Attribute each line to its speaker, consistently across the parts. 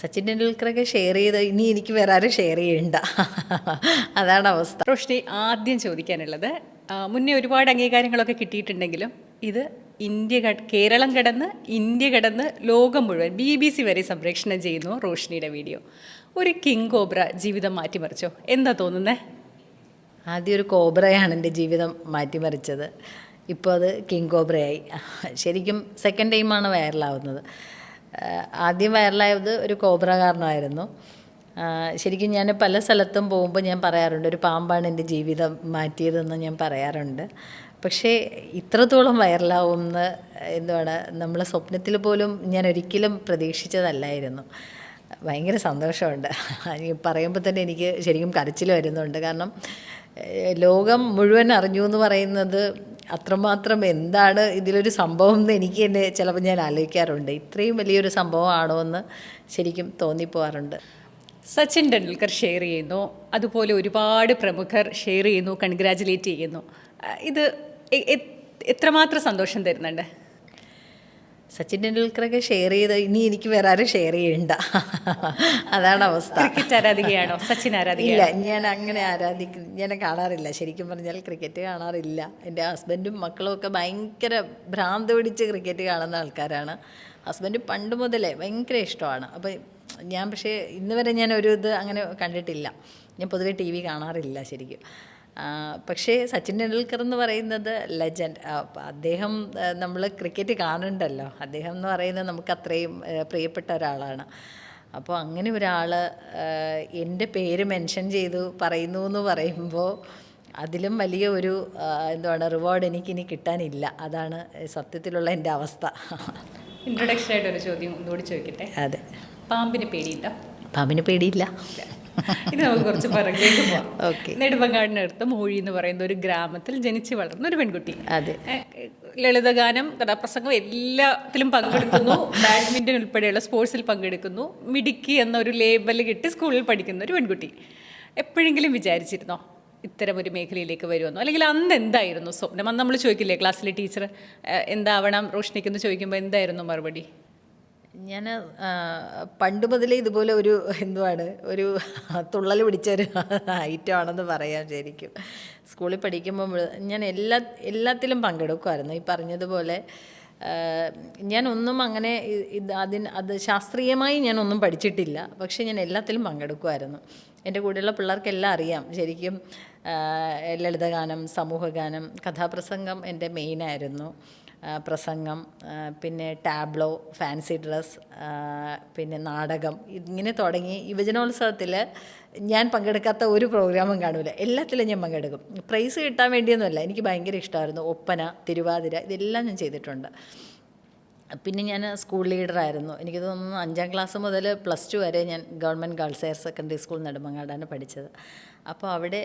Speaker 1: Sachin ടെണ്ടുൽക്കറൊക്കെ share ചെയ്ത് ഇനി എനിക്ക് വേറെ ആരും ഷെയർ ചെയ്യണ്ട. അതാണ് അവസ്ഥ.
Speaker 2: റോഷ്നി ആദ്യം ചോദിക്കാനുള്ളത് മുന്നേ ഒരുപാട് അംഗീകാരങ്ങളൊക്കെ കിട്ടിയിട്ടുണ്ടെങ്കിലും ഇത് ഇന്ത്യ കേരളം കടന്ന് ഇന്ത്യ കടന്ന് ലോകം മുഴുവൻ ബി ബി സി വരെ സംപ്രേഷണം ചെയ്യുന്നു റോഷ്നിയുടെ വീഡിയോ. ഒരു കിങ് കോബ്ര ജീവിതം മാറ്റിമറിച്ചോ? എന്താ തോന്നുന്നേ?
Speaker 1: ആദ്യം ഒരു കോബ്രയാണ് എന്റെ ജീവിതം മാറ്റിമറിച്ചത്. ഇപ്പോൾ അത് കിങ് കോബ്രയായി. ശരിക്കും സെക്കൻഡ് ടൈമാണ് വൈറലാവുന്നത് ആദ്യം വൈറലായത് ഒരു കോബ്ര കാരണമായിരുന്നു. ശരിക്കും ഞാൻ പല സ്ഥലത്തും പോകുമ്പോൾ ഞാൻ പറയാറുണ്ട് ഒരു പാമ്പാണ് എന്റെ ജീവിതം മാറ്റിയതെന്ന് ഞാൻ പറയാറുണ്ട്. പക്ഷേ ഇത്രത്തോളം വൈറലാവുമെന്ന് എന്തുവാണ് നമ്മളെ സ്വപ്നത്തിൽ പോലും ഞാൻ ഒരിക്കലും പ്രതീക്ഷിച്ചതല്ലായിരുന്നു. ഭയങ്കര സന്തോഷമുണ്ട്. പറയുമ്പോൾ തന്നെ എനിക്ക് ശരിക്കും കരച്ചിൽ വരുന്നുണ്ട്. കാരണം ലോകം മുഴുവൻ അറിഞ്ഞു എന്ന് പറയുന്നത് അത്രമാത്രം എന്താണ് ഇതിലൊരു സംഭവം എന്ന് എനിക്ക് തന്നെ ചിലപ്പോൾ ഞാൻ ആലോചിക്കാറുണ്ട്. ഇത്രയും വലിയൊരു സംഭവമാണോ എന്ന് ശരിക്കും തോന്നിപ്പോവാറുണ്ട്.
Speaker 2: സച്ചിൻ ടെണ്ടുൽക്കർ ഷെയർ ചെയ്യുന്നു. അതുപോലെ ഒരുപാട് പ്രമുഖർ ഷെയർ ചെയ്യുന്നു കൺഗ്രാജുലേറ്റ് ചെയ്യുന്നു. ഇത് എത്രമാത്രം സന്തോഷം തരുന്നുണ്ട്?
Speaker 1: സച്ചിൻ ടെണ്ടുൽക്കറൊക്കെ ഷെയർ ചെയ്ത് ഇനി എനിക്ക് വേറെ ആരും ഷെയർ ചെയ്യണ്ട. അതാണ് അവസ്ഥ.
Speaker 2: ക്രിക്കറ്റ് ആരാധികയാണോ? സച്ചിൻ ആരാധിക
Speaker 1: ഇല്ല ഞാൻ അങ്ങനെ ആരാധിക്കുന്നു ഞാൻ കാണാറില്ല. ശരിക്കും പറഞ്ഞാൽ ക്രിക്കറ്റ് കാണാറില്ല. എന്റെ ഹസ്ബൻഡും മക്കളും ഒക്കെ ഭയങ്കര ഭ്രാന്ത് പിടിച്ച് ക്രിക്കറ്റ് കാണുന്ന ആൾക്കാരാണ്. ഹസ്ബൻഡ് പണ്ട് മുതലേ ഭയങ്കര ഇഷ്ടമാണ്. അപ്പോൾ ഞാൻ പക്ഷേ ഇന്ന് വരെ ഞാൻ ഒരു ഇത് അങ്ങനെ കണ്ടിട്ടില്ല. ഞാൻ പൊതുവേ ടി വി കാണാറില്ല ശരിക്കും. പക്ഷേ സച്ചിൻ ടെണ്ടുൽക്കർ എന്ന് പറയുന്നത് ലെജൻഡ് അദ്ദേഹം നമ്മൾ ക്രിക്കറ്റ് കാണുന്നുണ്ടല്ലോ. അദ്ദേഹം എന്ന് പറയുന്നത് നമുക്ക് അത്രയും പ്രിയപ്പെട്ട ഒരാളാണ്. അപ്പോൾ അങ്ങനെ ഒരാൾ എന്റെ പേര് മെൻഷൻ ചെയ്തു പറയുന്നു എന്ന് പറയുമ്പോൾ അതിലും വലിയ ഒരു എന്താണ് റിവാർഡ് എനിക്കിനി കിട്ടാനില്ല. അതാണ് സത്യത്തിലുള്ള എന്റെ അവസ്ഥ.
Speaker 2: ഇൻട്രൊഡക്ഷൻ ആയിട്ട് ഒരു ചോദ്യം ഒന്നുകൂടി ചോദിക്കട്ടെ?
Speaker 1: അതെ.
Speaker 2: പാമ്പിന് പേടിയില്ല
Speaker 1: പാമ്പിന് പേടിയില്ല.
Speaker 2: ഇനി നമുക്ക് കുറച്ച് പിറകിലേക്ക് പോവാം.
Speaker 1: ഓക്കെ.
Speaker 2: നെടുമ്പങ്ങാടിനടുത്ത് മൂഴി എന്ന് പറയുന്ന ഒരു ഗ്രാമത്തിൽ ജനിച്ചു വളർന്ന ഒരു പെൺകുട്ടി.
Speaker 1: അതെ.
Speaker 2: ലളിതഗാനം കഥാപ്രസംഗം എല്ലാത്തിലും പങ്കെടുക്കുന്നു. ബാഡ്മിന്റൺ ഉൾപ്പെടെയുള്ള സ്പോർട്സിൽ പങ്കെടുക്കുന്നു. മിടുക്കി എന്നൊരു ലേബൽ കിട്ടി സ്കൂളിൽ പഠിക്കുന്ന ഒരു പെൺകുട്ടി. എപ്പോഴെങ്കിലും വിചാരിച്ചിരുന്നോ ഇത്തരം ഒരു മേഖലയിലേക്ക് വരുമെന്നോ? അല്ലെങ്കിൽ അന്ന് എന്തായിരുന്നു സ്വപ്നം? അന്ന് നമ്മൾ ചോദിക്കില്ലേ ക്ലാസ്സിലെ ടീച്ചർ എന്താവണം? റോഷ്നിക്കെന്ന് ചോദിക്കുമ്പോൾ എന്തായിരുന്നു മറുപടി?
Speaker 1: ഞാൻ പണ്ട് മുതലേ ഇതുപോലെ ഒരു എന്തുവാണ് ഒരു തുള്ളൽ പിടിച്ച ഒരു ഐറ്റമാണെന്ന് പറയാം ശരിക്കും. സ്കൂളിൽ പഠിക്കുമ്പോൾ ഞാൻ എല്ലാ എല്ലാത്തിലും പങ്കെടുക്കുമായിരുന്നു. ഈ പറഞ്ഞതുപോലെ ഞാൻ ഒന്നും അങ്ങനെ ഇത് അതിന് അത് ശാസ്ത്രീയമായി ഞാൻ ഒന്നും പഠിച്ചിട്ടില്ല. പക്ഷേ ഞാൻ എല്ലാത്തിലും പങ്കെടുക്കുമായിരുന്നു. എന്റെ കൂടെയുള്ള പിള്ളേർക്കെല്ലാം അറിയാം. ശരിക്കും ലളിതഗാനം സമൂഹഗാനം കഥാപ്രസംഗം എന്റെ മെയിനായിരുന്നു പ്രസംഗം പിന്നെ ടാബ്ലോ ഫാൻസി ഡ്രസ് പിന്നെ നാടകം ഇങ്ങനെ തുടങ്ങി യുവജനോത്സവത്തിൽ ഞാൻ പങ്കെടുക്കാത്ത ഒരു പ്രോഗ്രാമും കാണില്ല. എല്ലാത്തിലും ഞാൻ പങ്കെടുക്കും. പ്രൈസ് കിട്ടാൻ വേണ്ടിയൊന്നുമല്ല. എനിക്ക് ഭയങ്കര ഇഷ്ടമായിരുന്നു. ഒപ്പന തിരുവാതിര ഇതെല്ലാം ഞാൻ ചെയ്തിട്ടുണ്ട്. പിന്നെ ഞാൻ സ്കൂൾ ലീഡറായിരുന്നു. എനിക്ക് തോന്നുന്നു അഞ്ചാം ക്ലാസ് മുതൽ പ്ലസ് ടു വരെ ഞാൻ government girls higher secondary school നെടുമങ്ങാടാണ് പഠിച്ചത്. അപ്പോൾ അവിടെ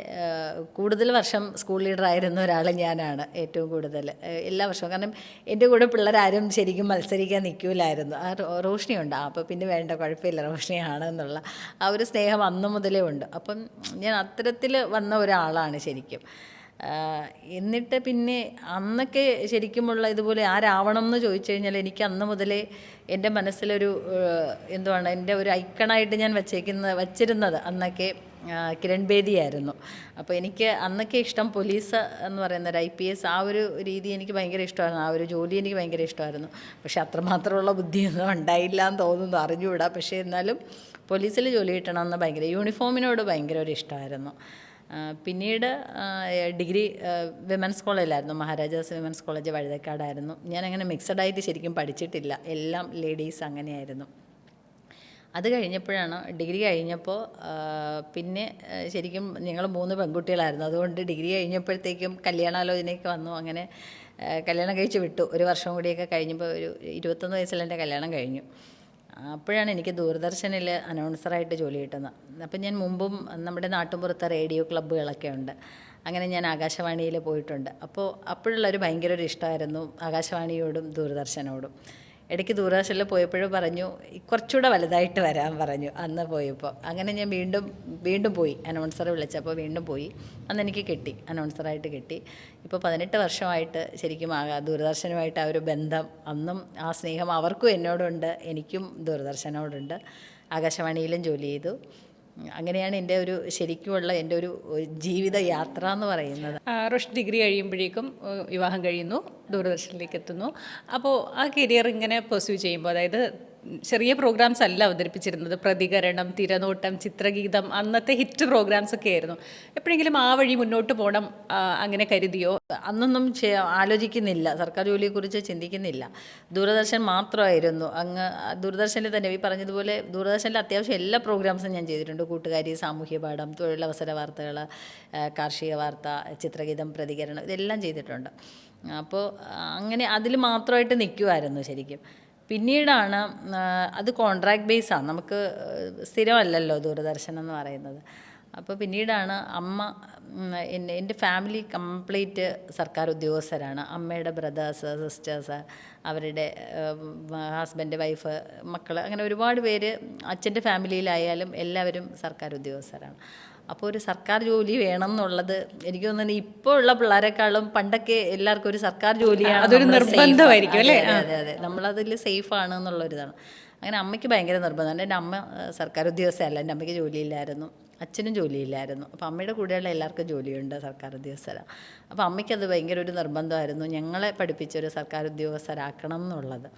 Speaker 1: കൂടുതൽ വർഷം സ്കൂൾ ലീഡറായിരുന്ന ഒരാൾ ഞാനാണ് ഏറ്റവും കൂടുതൽ. എല്ലാ വർഷവും. കാരണം എന്റെ കൂടെ പിള്ളേരാരും ശരിക്കും മത്സരിക്കാൻ നിൽക്കില്ലായിരുന്നു. ആ റോഷ്ണി റോഷ്നിയുണ്ട് അപ്പോൾ പിന്നെ വേണ്ട കുഴപ്പമില്ല. റോഷ്നിയാണ് എന്നുള്ള ആ ഒരു സ്നേഹം അന്ന് മുതലേ ഉണ്ട്. അപ്പം ഞാൻ അത്തരത്തിൽ വന്ന ഒരാളാണ് ശരിക്കും. എന്നിട്ട് പിന്നെ അന്നൊക്കെ ശരിക്കുമുള്ള ഇതുപോലെ ആരാവണം എന്ന് ചോദിച്ചു കഴിഞ്ഞാൽ എനിക്ക് അന്ന് മുതലേ എന്റെ മനസ്സിലൊരു എന്തുവാണ് എന്റെ ഒരു ഐക്കണായിട്ട് ഞാൻ വച്ചേക്കുന്ന വച്ചിരുന്നത് അന്നൊക്കെ കിരൺ ബേദിയായിരുന്നു. അപ്പോൾ എനിക്ക് അന്നൊക്കെ ഇഷ്ടം പോലീസ് എന്ന് പറയുന്ന ഒരു ഐ പി എസ് ആ ഒരു രീതി എനിക്ക് ഭയങ്കര ഇഷ്ടമായിരുന്നു. ആ ഒരു ജോലി എനിക്ക് ഭയങ്കര ഇഷ്ടമായിരുന്നു. പക്ഷെ അത്രമാത്രമുള്ള ബുദ്ധിയൊന്നും ഉണ്ടായില്ല എന്ന് തോന്നുന്നു. അറിഞ്ഞുകൂടാ. പക്ഷേ എന്നാലും പോലീസിൽ ജോലി കിട്ടണമെന്ന് ഭയങ്കര യൂണിഫോമിനോട് ഭയങ്കര ഒരു ഇഷ്ടമായിരുന്നു. പിന്നീട് ഡിഗ്രി വിമൻസ് കോളേജിലായിരുന്നു. മഹാരാജാസ് വിമൻസ് കോളേജ് വഴുതക്കാടായിരുന്നു. ഞാനങ്ങനെ മിക്സഡ് ആയിട്ട് ശരിക്കും പഠിച്ചിട്ടില്ല. എല്ലാം ലേഡീസ് അങ്ങനെയായിരുന്നു. അത് കഴിഞ്ഞപ്പോഴാണ് ഡിഗ്രി കഴിഞ്ഞപ്പോൾ പിന്നെ ശരിക്കും ഞങ്ങൾ മൂന്ന് പെൺകുട്ടികളായിരുന്നു. അതുകൊണ്ട് ഡിഗ്രി കഴിഞ്ഞപ്പോഴത്തേക്കും കല്യാണാലോചനയൊക്കെ വന്നു. അങ്ങനെ കല്യാണം കഴിച്ച് വിട്ടു. ഒരു വർഷം കൂടിയൊക്കെ കഴിഞ്ഞപ്പോൾ ഒരു ഇരുപത്തൊന്ന് വയസ്സിൽ എന്റെ കല്യാണം കഴിഞ്ഞു. അപ്പോഴാണ് എനിക്ക് ദൂരദർശനിൽ അനൗൺസറായിട്ട് ജോലി കിട്ടുന്നത്. അപ്പം ഞാൻ മുമ്പും നമ്മുടെ നാട്ടുമ്പുറത്തെ റേഡിയോ ക്ലബ്ബുകളൊക്കെ ഉണ്ട്. അങ്ങനെ ഞാൻ ആകാശവാണിയിൽ പോയിട്ടുണ്ട്. അപ്പോൾ അപ്പോഴുള്ളൊരു ഭയങ്കര ഒരു ഇഷ്ടമായിരുന്നു ആകാശവാണിയോടും ദൂരദർശനോടും. ഇടയ്ക്ക് ദൂരദർശനിൽ പോയപ്പോഴും പറഞ്ഞു "ഈ കുറച്ചുകൂടെ വലുതായിട്ട് വരാൻ പറഞ്ഞു. അന്ന് പോയപ്പോൾ. അങ്ങനെ ഞാൻ വീണ്ടും വീണ്ടും പോയി. അനൗൺസർ വിളിച്ചപ്പോൾ വീണ്ടും പോയി. അന്ന് എനിക്ക് കിട്ടി. അനൗൺസറായിട്ട് കിട്ടി. ഇപ്പോൾ പതിനെട്ട് വർഷമായിട്ട് ശരിക്കും ആ ദൂരദർശനുമായിട്ട് ആ ഒരു ബന്ധം അന്നും ആ സ്നേഹം അവർക്കും എന്നോടുണ്ട്. എനിക്കും ദൂരദർശനോടുണ്ട്. ആകാശവാണിയിലും ജോലി ചെയ്തു. അങ്ങനെയാണ് എന്റെ ഒരു ശരിക്കുമുള്ള എന്റെ ഒരു ജീവിത യാത്ര എന്ന് പറയുന്നത്.
Speaker 2: ആ, റോഷൻ ഡിഗ്രി കഴിയുമ്പോഴേക്കും വിവാഹം കഴിയുന്നു ദൂരദർശനിലേക്ക് എത്തുന്നു. അപ്പോൾ ആ കരിയർ ഇങ്ങനെ പെർസ്യൂ ചെയ്യുമ്പോൾ അതായത് ചെറിയ പ്രോഗ്രാംസ് അല്ല അവതരിപ്പിച്ചിരുന്നത്. പ്രതികരണം തിരനോട്ടം ചിത്രഗീതം അന്നത്തെ ഹിറ്റ് പ്രോഗ്രാംസ് ഒക്കെ ആയിരുന്നു. എപ്പോഴെങ്കിലും ആ വഴി മുന്നോട്ട് പോകണം അങ്ങനെ കരുതിയോ?
Speaker 1: അന്നൊന്നും ആലോചിക്കുന്നില്ല. സർക്കാർ ജോലിയെക്കുറിച്ച് ചിന്തിക്കുന്നില്ല. ദൂരദർശൻ മാത്രമായിരുന്നു. അങ്ങ് ദൂരദർശനിൽ തന്നെ ഈ പറഞ്ഞതുപോലെ ദൂരദർശനിൽ അത്യാവശ്യം എല്ലാ പ്രോഗ്രാംസും ഞാൻ ചെയ്തിട്ടുണ്ട്. കൂട്ടുകാരി സാമൂഹ്യ പാഠം തൊഴിലവസര വാർത്തകൾ കാർഷിക വാർത്ത ചിത്രഗീതം പ്രതികരണം ഇതെല്ലാം ചെയ്തിട്ടുണ്ട്. അപ്പോൾ അങ്ങനെ അതിൽ മാത്രമായിട്ട് നിൽക്കുമായിരുന്നു ശരിക്കും. പിന്നീടാണ് അത് കോൺട്രാക്ട് ബേസാണ് നമുക്ക് സ്ഥിരമല്ലല്ലോ ദൂരദർശനം എന്ന് പറയുന്നത്. അപ്പോൾ പിന്നീടാണ് അമ്മ എന്റെ എന്റെ ഫാമിലി കംപ്ലീറ്റ് സർക്കാർ ഉദ്യോഗസ്ഥരാണ്. അമ്മയുടെ ബ്രദേഴ്സ് സിസ്റ്റേഴ്സ് അവരുടെ ഹസ്ബൻഡ് വൈഫ് മക്കൾ അങ്ങനെ ഒരുപാട് പേര് അച്ഛന്റെ ഫാമിലിയിലായാലും എല്ലാവരും സർക്കാർ ഉദ്യോഗസ്ഥരാണ്. അപ്പോൾ ഒരു സർക്കാർ ജോലി വേണം എന്നുള്ളത് എനിക്ക് തോന്നുന്നു ഇപ്പോൾ ഉള്ള പിള്ളേരെക്കാളും പണ്ടൊക്കെ എല്ലാവർക്കും ഒരു സർക്കാർ ജോലിയാണ്
Speaker 2: അതൊരു. നിർബന്ധമായിരിക്കും അല്ലേ?
Speaker 1: അതെ അതെ. നമ്മളതിൽ സേഫ് ആണ് എന്നുള്ളൊരിതാണ്. അങ്ങനെ അമ്മയ്ക്ക് ഭയങ്കര നിർബന്ധമാണ് എന്റെ അമ്മ സർക്കാർ ഉദ്യോഗസ്ഥയല്ല എന്റെ അമ്മയ്ക്ക് ജോലിയില്ലായിരുന്നു. അച്ഛനും ജോലിയില്ലായിരുന്നു. അപ്പോൾ അമ്മയുടെ കൂടെയുള്ള എല്ലാവർക്കും ജോലിയുണ്ട് സർക്കാർ ഉദ്യോഗസ്ഥരാണ് അപ്പോൾ അമ്മയ്ക്കത് ഭയങ്കര ഒരു നിർബന്ധമായിരുന്നു ഞങ്ങളെ പഠിപ്പിച്ചൊരു സർക്കാർ ഉദ്യോഗസ്ഥരാക്കണം എന്നുള്ളത്.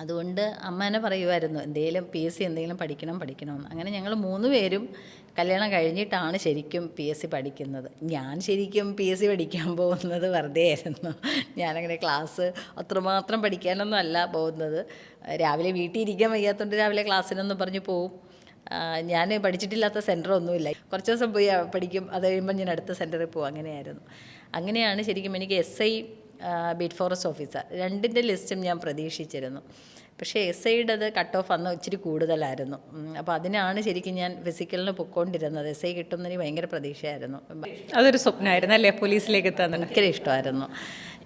Speaker 1: അതുകൊണ്ട് അമ്മ തന്നെ പറയുമായിരുന്നു എന്തെങ്കിലും പി എസ് സി എന്തെങ്കിലും പഠിക്കണം പഠിക്കണമെന്ന്. അങ്ങനെ ഞങ്ങൾ മൂന്ന് പേരും കല്യാണം കഴിഞ്ഞിട്ടാണ് ശരിക്കും പി എസ് സി പഠിക്കുന്നത്. ഞാൻ ശരിക്കും പി എസ് സി പഠിക്കാൻ പോകുന്നത് വെറുതെ ആയിരുന്നു ഞാനങ്ങനെ ക്ലാസ് അത്രമാത്രം പഠിക്കാനൊന്നും അല്ല പോകുന്നത്. രാവിലെ വീട്ടിൽ ഇരിക്കാൻ വയ്യാത്തതുകൊണ്ട് രാവിലെ ക്ലാസ്സിനൊന്നും പറഞ്ഞ് പോവും. ഞാൻ പഠിച്ചിട്ടില്ലാത്ത സെന്ററൊന്നുമില്ല കുറച്ച് ദിവസം പോയി പഠിക്കും. അത് കഴിയുമ്പോൾ ഞാൻ അടുത്ത സെന്ററിൽ പോകും അങ്ങനെയായിരുന്നു. അങ്ങനെയാണ് ശരിക്കും എനിക്ക് S I beat forest officer രണ്ടിന്റെ ലിസ്റ്റും ഞാൻ പ്രതീക്ഷിച്ചിരുന്നു. പക്ഷേ എസ് ഐയുടേത് കട്ട് ഓഫ് അന്ന് ഇച്ചിരി കൂടുതലായിരുന്നു. അപ്പോൾ അതിനാണ് ശരിക്കും ഞാൻ ഫിസിക്കലിന് പൊയ്ക്കൊണ്ടിരുന്നത്. എസ് ഐ കിട്ടുന്നതിന് ഭയങ്കര പ്രതീക്ഷയായിരുന്നു.
Speaker 2: അതൊരു സ്വപ്നമായിരുന്നു അല്ലേ? പോലീസിലേക്ക് എത്താൻ
Speaker 1: ഭയങ്കര ഇഷ്ടമായിരുന്നു.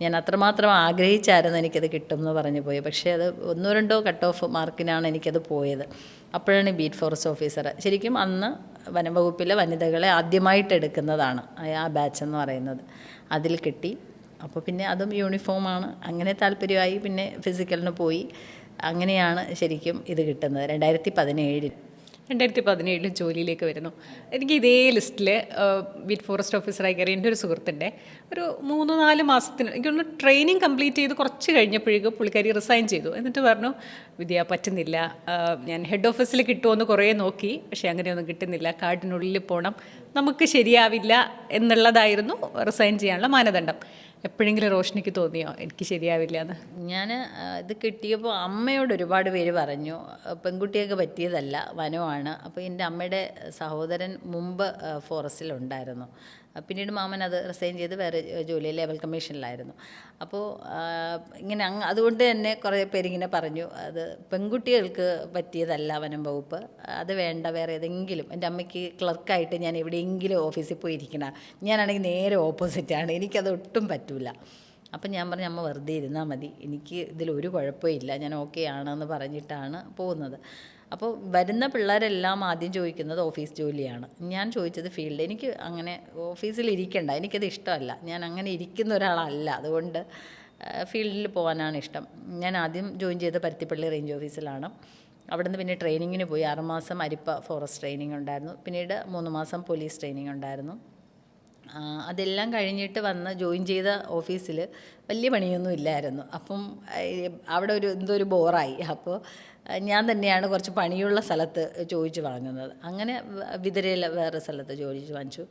Speaker 1: ഞാൻ അത്രമാത്രം ആഗ്രഹിച്ചായിരുന്നു എനിക്കത് കിട്ടും എന്ന് പറഞ്ഞു പോയി. പക്ഷേ അത് ഒന്നോ രണ്ടോ കട്ട് ഓഫ് മാർക്കിനാണ് എനിക്കത് പോയത്. അപ്പോഴാണ് ബീറ്റ് ഫോറസ്റ്റ് ഓഫീസർ ശരിക്കും അന്ന് വനംവകുപ്പിലെ വനിതകളെ ആദ്യമായിട്ട് എടുക്കുന്നതാണ് ആ ബാച്ച് എന്ന് പറയുന്നത്. അതിൽ കിട്ടി. അപ്പോൾ പിന്നെ അതും യൂണിഫോമാണ് അങ്ങനെ താല്പര്യമായി പിന്നെ ഫിസിക്കലിന് പോയി. അങ്ങനെയാണ് ശരിക്കും ഇത് കിട്ടുന്നത്. രണ്ടായിരത്തി പതിനേഴിൽ.
Speaker 2: രണ്ടായിരത്തി പതിനേഴിൽ ജോലിയിലേക്ക് വരുന്നു. എനിക്ക് ഇതേ ലിസ്റ്റിൽ വിറ്റ് ഫോറസ്റ്റ് ഓഫീസറായി കയറി എന്റെ ഒരു സുഹൃത്തിന്റെ ഒരു മൂന്ന് നാല് മാസത്തിന് എനിക്കൊന്ന് ട്രെയിനിങ് കംപ്ലീറ്റ് ചെയ്ത് കുറച്ച് കഴിഞ്ഞപ്പോഴേക്കും പുള്ളിക്കാരി റിസൈൻ ചെയ്തു. എന്നിട്ട് പറഞ്ഞു വിദ്യ പറ്റുന്നില്ല. ഞാൻ ഹെഡ് ഓഫീസിൽ കിട്ടുമെന്ന് കുറേ നോക്കി. പക്ഷേ അങ്ങനെയൊന്നും കിട്ടുന്നില്ല. കാടിനുള്ളിൽ പോകണം നമുക്ക് ശരിയാവില്ല എന്നുള്ളതായിരുന്നു റിസൈൻ ചെയ്യാനുള്ള മാനദണ്ഡം. എപ്പോഴെങ്കിലും റോഷനിക്ക് തോന്നിയോ? എനിക്ക് ശരിയാവില്ല എന്ന്
Speaker 1: ഞാൻ ഇത് കിട്ടിയപ്പോൾ അമ്മയോട് ഒരുപാട് പേര് പറഞ്ഞു പെൺകുട്ടിയൊക്കെ പറ്റിയതല്ല വനമാണ്. അപ്പോൾ എന്റെ അമ്മയുടെ സഹോദരൻ മുമ്പ് ഫോറസ്റ്റിലുണ്ടായിരുന്നു. പിന്നീട് മാമൻ അത് റിസൈൻ ചെയ്ത് വേറെ ജോലി ലെവൽ കമ്മീഷനിലായിരുന്നു അപ്പോൾ ഇങ്ങനെ അങ്ങ് അതുകൊണ്ട് തന്നെ കുറേ പേരിങ്ങനെ പറഞ്ഞു അത് പെൺകുട്ടികൾക്ക് പറ്റിയതല്ല വനം വകുപ്പ് അത് വേണ്ട വേറെ ഏതെങ്കിലും. എന്റെ അമ്മയ്ക്ക് ക്ലർക്കായിട്ട് ഞാൻ എവിടെയെങ്കിലും ഓഫീസിൽ പോയി ഇരിക്കണം ഞാനാണെങ്കിൽ നേരെ ഓപ്പോസിറ്റാണ് എനിക്കത് ഒട്ടും പറ്റില്ല അപ്പം ഞാൻ പറഞ്ഞു അമ്മ വെറുതെ ഇരുന്നാൽ മതി എനിക്ക് ഇതിലൊരു കുഴപ്പമില്ല ഞാൻ ഓക്കെ ആണെന്ന് പറഞ്ഞിട്ടാണ് പോകുന്നത്. അപ്പോൾ വരുന്ന പിള്ളേരെല്ലാം ആദ്യം ചോദിക്കുന്നത് ഓഫീസ് ജോലിയാണ്. ഞാൻ ചോദിച്ചത് ഫീൽഡ്. എനിക്ക് അങ്ങനെ ഓഫീസിൽ ഇരിക്കണ്ട. എനിക്കത് ഇഷ്ടമല്ല. ഞാൻ അങ്ങനെ ഇരിക്കുന്ന ഒരാളല്ല. അതുകൊണ്ട് ഫീൽഡിൽ പോകാനാണ് ഇഷ്ടം. ഞാൻ ആദ്യം ജോയിൻ ചെയ്ത പരുത്തിപ്പള്ളി റേഞ്ച് ഓഫീസിലാണ്. അവിടുന്ന് പിന്നെ ട്രെയിനിങ്ങിന് പോയി. ആറുമാസം അരിപ്പ ഫോറസ്റ്റ് ട്രെയിനിങ് ഉണ്ടായിരുന്നു. പിന്നീട് മൂന്ന് മാസം പോലീസ് ട്രെയിനിങ് ഉണ്ടായിരുന്നു. അതെല്ലാം കഴിഞ്ഞിട്ട് വന്ന് ജോയിൻ ചെയ്ത ഓഫീസിൽ വലിയ പണിയൊന്നും ഇല്ലായിരുന്നു. അപ്പം അവിടെ ഒരു എന്തോ ഒരു ബോറായി. അപ്പോൾ ഞാൻ തന്നെയാണ് കുറച്ച് പണിയുള്ള സ്ഥലത്ത് ചോദിച്ചു വാങ്ങുന്നത്. അങ്ങനെ വിതരയിൽ വേറെ സ്ഥലത്ത് ചോദിച്ചു വാങ്ങിച്ചു.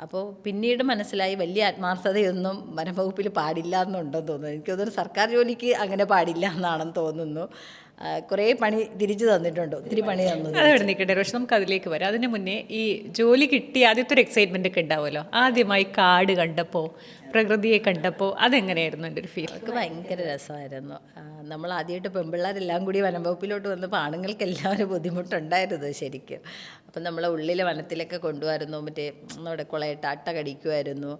Speaker 1: അപ്പോൾ പിന്നീട് മനസ്സിലായി വലിയ ആത്മാർത്ഥതയൊന്നും വനംവകുപ്പിൽ പാടില്ല എന്നുണ്ടെന്ന് തോന്നുന്നു. എനിക്ക് തോന്നുന്നു സർക്കാർ ജോലിക്ക് അങ്ങനെ പാടില്ല എന്നാണെന്ന് തോന്നുന്നു. കുറേ പണി തിരിച്ചു തന്നിട്ടുണ്ട്. ഒത്തിരി പണി തന്നു
Speaker 2: അതവിടെ നിൽക്കട്ടെ പക്ഷെ നമുക്ക് അതിലേക്ക് വരാം. അതിന് മുന്നേ ഈ ജോലി കിട്ടി ആദ്യത്തെ ഒരു എക്സൈറ്റ്മെന്റ് ഒക്കെ ഉണ്ടാവുമല്ലോ? ആദ്യമായി കാട് കണ്ടപ്പോൾ പ്രകൃതിയെ കണ്ടപ്പോൾ അതെങ്ങനെയായിരുന്നു എന്റെ ഒരു ഫീൽ
Speaker 1: ഒക്കെ ഭയങ്കര രസമായിരുന്നു. നമ്മൾ ആദ്യമായിട്ട് പെൺപിള്ളേരെല്ലാം കൂടി വനംവകുപ്പിലോട്ട് വന്നപ്പോൾ ആണുങ്ങൾക്ക് എല്ലാവരും ബുദ്ധിമുട്ടുണ്ടായിരുന്നു ശരിക്കും. അപ്പം നമ്മളെ ഉള്ളിലെ വനത്തിലൊക്കെ കൊണ്ടുവരുന്നു മറ്റേ നമ്മുടെ കുളയിട്ട് അട്ട കടിക്കുമായിരുന്നു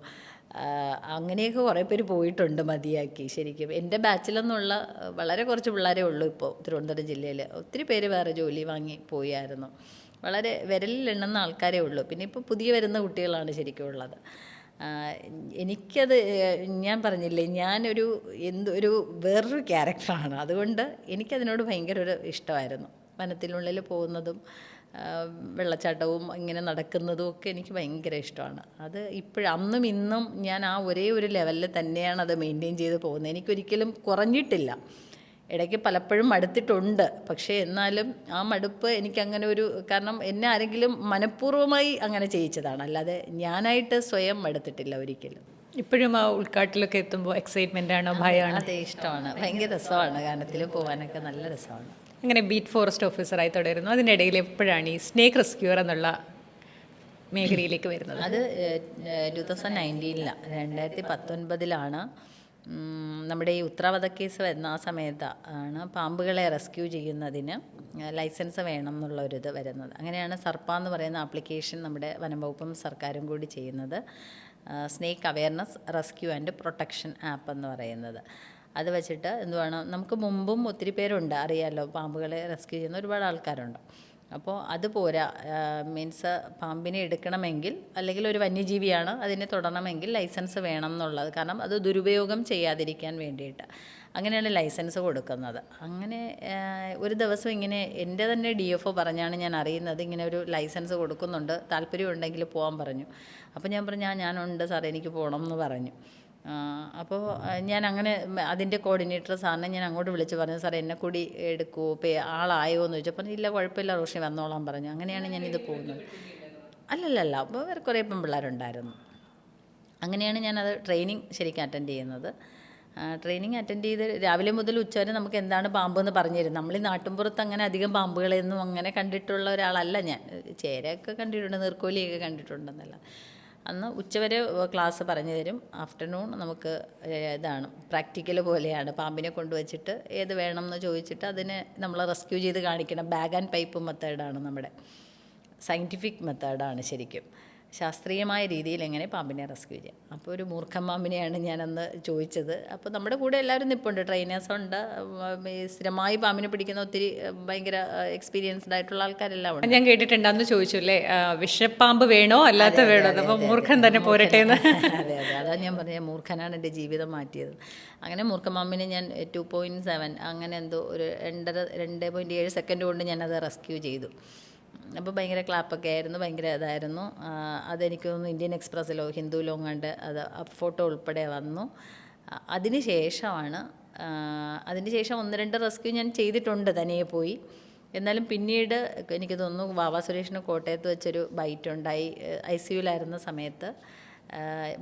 Speaker 1: അങ്ങനെയൊക്കെ കുറേ പേര് പോയിട്ടുണ്ട് മതിയാക്കി ശരിക്കും. എന്റെ ബാച്ചിലെന്നുള്ള വളരെ കുറച്ച് പിള്ളേരേ ഉള്ളൂ ഇപ്പോൾ തിരുവനന്തപുരം ജില്ലയിൽ ഒത്തിരി പേര് വേറെ ജോലി വാങ്ങി പോയായിരുന്നു. വളരെ വിരലിലെണ്ണുന്ന ആൾക്കാരെ ഉള്ളൂ. പിന്നെ ഇപ്പോൾ പുതിയ വരുന്ന കുട്ടികളാണ് ശരിക്കും ഉള്ളത്. എനിക്കത് ഞാൻ പറഞ്ഞില്ലേ ഞാനൊരു എന്ത് ഒരു വേറൊരു ക്യാരക്ടറാണ്. അതുകൊണ്ട് എനിക്കതിനോട് ഭയങ്കര ഒരു ഇഷ്ടമായിരുന്നു. വനത്തിനുള്ളിൽ പോകുന്നതും വെള്ളച്ചാട്ടവും ഇങ്ങനെ നടക്കുന്നതും ഒക്കെ എനിക്ക് ഭയങ്കര ഇഷ്ടമാണ്. അത് ഇപ്പോഴും അന്നും ഇന്നും ഞാൻ ആ ഒരേ ഒരു ലെവലിൽ തന്നെയാണ് അത് മെയിന്റെയിൻ ചെയ്ത് പോകുന്നത്. എനിക്കൊരിക്കലും കുറഞ്ഞിട്ടില്ല. ഇടയ്ക്ക് പലപ്പോഴും മടുത്തിട്ടുണ്ട്. പക്ഷേ എന്നാലും ആ മടുപ്പ് എനിക്കങ്ങനെ ഒരു കാരണം എന്നെ ആരെങ്കിലും മനഃപൂർവമായി അങ്ങനെ ചെയ്യിച്ചതാണ്. അല്ലാതെ ഞാനായിട്ട് സ്വയം മടുത്തിട്ടില്ല ഒരിക്കലും.
Speaker 2: ഇപ്പോഴും ആ ഉൾക്കാട്ടിലൊക്കെ എത്തുമ്പോൾ എക്സൈറ്റ്മെന്റ് ആണോ ഭയമാണ്?
Speaker 1: അതെ ഇഷ്ടമാണ്. ഭയങ്കര രസമാണ് ഗാനത്തിൽ പോകാനൊക്കെ നല്ല രസമാണ്.
Speaker 2: അങ്ങനെ ബീറ്റ് ഫോറസ്റ്റ് ഓഫീസറായി തുടരുന്നു. അതിനിടയിൽ എപ്പോഴാണ് ഈ സ്നേക്ക് റെസ്ക്യൂർ എന്നുള്ള മേഖലയിലേക്ക് വരുന്നത്?
Speaker 1: അത് ടു തൗസൻഡ് നയന്റീനിലാണ് രണ്ടായിരത്തി പത്തൊൻപതിലാണ് നമ്മുടെ ഈ ഉത്തരവാദ കേസ് വരുന്ന ആ സമയത്ത് ആണ് പാമ്പുകളെ റെസ്ക്യൂ ചെയ്യുന്നതിന് ലൈസൻസ് വേണം എന്നുള്ള ഒരു വരുന്നത്. അങ്ങനെയാണ് സർപ്പ എന്ന് പറയുന്ന ആപ്ലിക്കേഷൻ നമ്മുടെ വനംവകുപ്പും സർക്കാരും കൂടി ചെയ്യുന്നത്. Snake awareness rescue and protection app എന്ന് പറയുന്നത്. അത് വെച്ചിട്ട് എന്തുവാണ് നമുക്ക് മുമ്പും ഒത്തിരി പേരുണ്ട് അറിയാമല്ലോ പാമ്പുകളെ റെസ്ക്യൂ ചെയ്യുന്ന ഒരുപാട് ആൾക്കാരുണ്ട്. അപ്പോൾ അത് പോരാ. മീൻസ് പാമ്പിനെ എടുക്കണമെങ്കിൽ അല്ലെങ്കിൽ ഒരു വന്യജീവിയാണ് അതിനെ തുടരണമെങ്കിൽ ലൈസൻസ് വേണം എന്നുള്ളത്. കാരണം അത് ദുരുപയോഗം ചെയ്യാതിരിക്കാൻ വേണ്ടിയിട്ട്. അങ്ങനെയാണ് ലൈസൻസ് കൊടുക്കുന്നത്. അങ്ങനെ ഒരു ദിവസം ഇങ്ങനെ എന്റെ തന്നെ ഡി എഫ് ഒ പറഞ്ഞാണ് ഞാൻ അറിയുന്നത്. ഇങ്ങനെ ഒരു ലൈസൻസ് കൊടുക്കുന്നുണ്ട്. താല്പര്യമുണ്ടെങ്കിൽ പോകാൻ പറഞ്ഞു. അപ്പോൾ ഞാൻ പറഞ്ഞു ഞാൻ ഞാനുണ്ട് സാർ എനിക്ക് പോകണം എന്ന് പറഞ്ഞു. അപ്പോൾ ഞാൻ അങ്ങനെ അതിന്റെ കോർഡിനേറ്റർ സാറിനെ ഞാൻ അങ്ങോട്ട് വിളിച്ച് പറഞ്ഞു സാർ എന്നെ കൂടി എടുക്കൂ പേ ആളായോ? എന്ന് ചോദിച്ചപ്പോൾ ഇല്ല കുഴപ്പമില്ല റോഷി വന്നോളാം പറഞ്ഞു. അങ്ങനെയാണ് ഞാനിത് പോകുന്നത്. അല്ലല്ലല്ല അപ്പോൾ വേറെ കുറേ പെൺപിള്ളേരുണ്ടായിരുന്നു. അങ്ങനെയാണ് ഞാനത് ട്രെയിനിങ് ശരിക്കും അറ്റൻഡ് ചെയ്യുന്നത്. ട്രെയിനിങ് അറ്റൻഡ് ചെയ്ത് രാവിലെ മുതൽ ഉച്ച വരെ നമുക്ക് എന്താണ് പാമ്പ് എന്ന് പറഞ്ഞു തരും. നമ്മൾ ഈ നാട്ടിൻപുറത്ത് അങ്ങനെ അധികം പാമ്പുകളെയൊന്നും അങ്ങനെ കണ്ടിട്ടുള്ള ഒരാളല്ല ഞാൻ. ചേരയൊക്കെ കണ്ടിട്ടുണ്ട് നീർക്കോലിയൊക്കെ കണ്ടിട്ടുണ്ടെന്നല്ല. അന്ന് ഉച്ചവരെ ക്ലാസ് പറഞ്ഞു തരും. ആഫ്റ്റർനൂൺ നമുക്ക് ഇതാണ്. പ്രാക്ടിക്കൽ പോലെയാണ്. പാമ്പിനെ കൊണ്ടുവച്ചിട്ട് ഏത് വേണം എന്ന് ചോദിച്ചിട്ട് അതിനെ നമ്മൾ റെസ്ക്യൂ ചെയ്ത് കാണിക്കണം. ബാഗ് ആൻഡ് പൈപ്പ് മെത്തേഡാണ് നമ്മുടെ. സയന്റിഫിക് മെത്തേഡാണ് ശരിക്കും. ശാസ്ത്രീയമായ രീതിയിൽ എങ്ങനെ പാമ്പിനെ റെസ്ക്യൂ ചെയ്യാം? അപ്പോൾ ഒരു മൂർഖൻ പാമ്പിനെയാണ് ഞാനന്ന് ചോദിച്ചത്. അപ്പോൾ നമ്മുടെ കൂടെ എല്ലാവരും നിൽപ്പുണ്ട് ട്രെയിനേഴ്സ് ഉണ്ട്. ഉം, ഈ സ്ഥിരമായി പാമ്പിനെ പിടിക്കുന്ന ഒത്തിരി ഭയങ്കര എക്സ്പീരിയൻസ്ഡ് ആയിട്ടുള്ള ആൾക്കാരെല്ലാം ഉണ്ട്.
Speaker 2: ഞാൻ കേട്ടിട്ടുണ്ട് അന്ന് ചോദിച്ചു അല്ലേ? വിഷപ്പാമ്പ് വേണോ? അല്ലാത്ത വേണോ? അപ്പോൾ മൂർഖൻ തന്നെ പോരട്ടെ എന്ന്.
Speaker 1: അതെ അതെ. അതാണ് ഞാൻ പറഞ്ഞത്. മൂർഖനാണ് എന്റെ ജീവിതം മാറ്റിയത്. അങ്ങനെ മൂർഖമാമിനെ ഞാൻ ടു പോയിന്റ് സെവൻ അങ്ങനെ എന്തോ ഒരു രണ്ടര രണ്ട് പോയിന്റ് ഏഴ് സെക്കൻഡ് കൊണ്ട് ഞാനത് റെസ്ക്യൂ ചെയ്തു. അപ്പോൾ ഭയങ്കര ക്ലാപ്പൊക്കെ ആയിരുന്നു ഭയങ്കര ഇതായിരുന്നു. അതെനിക്ക് തോന്നുന്നു ഇന്ത്യൻ എക്സ്പ്രസ്സിലോ ഹിന്ദുവിലോ കണ്ട് അത് ഫോട്ടോ ഉൾപ്പെടെ വന്നു. അതിന് ശേഷമാണ് അതിന് ശേഷം ഒന്ന് രണ്ട് റെസ്ക്യൂ ഞാൻ ചെയ്തിട്ടുണ്ട് തനിയെ പോയി. എന്നാലും പിന്നീട് എനിക്ക് തോന്നുന്നു വാവാ സുരേഷിന് കോട്ടയത്ത് വെച്ചൊരു ബൈറ്റ് ഉണ്ടായി ഐ സി യുലായിരുന്ന സമയത്ത്.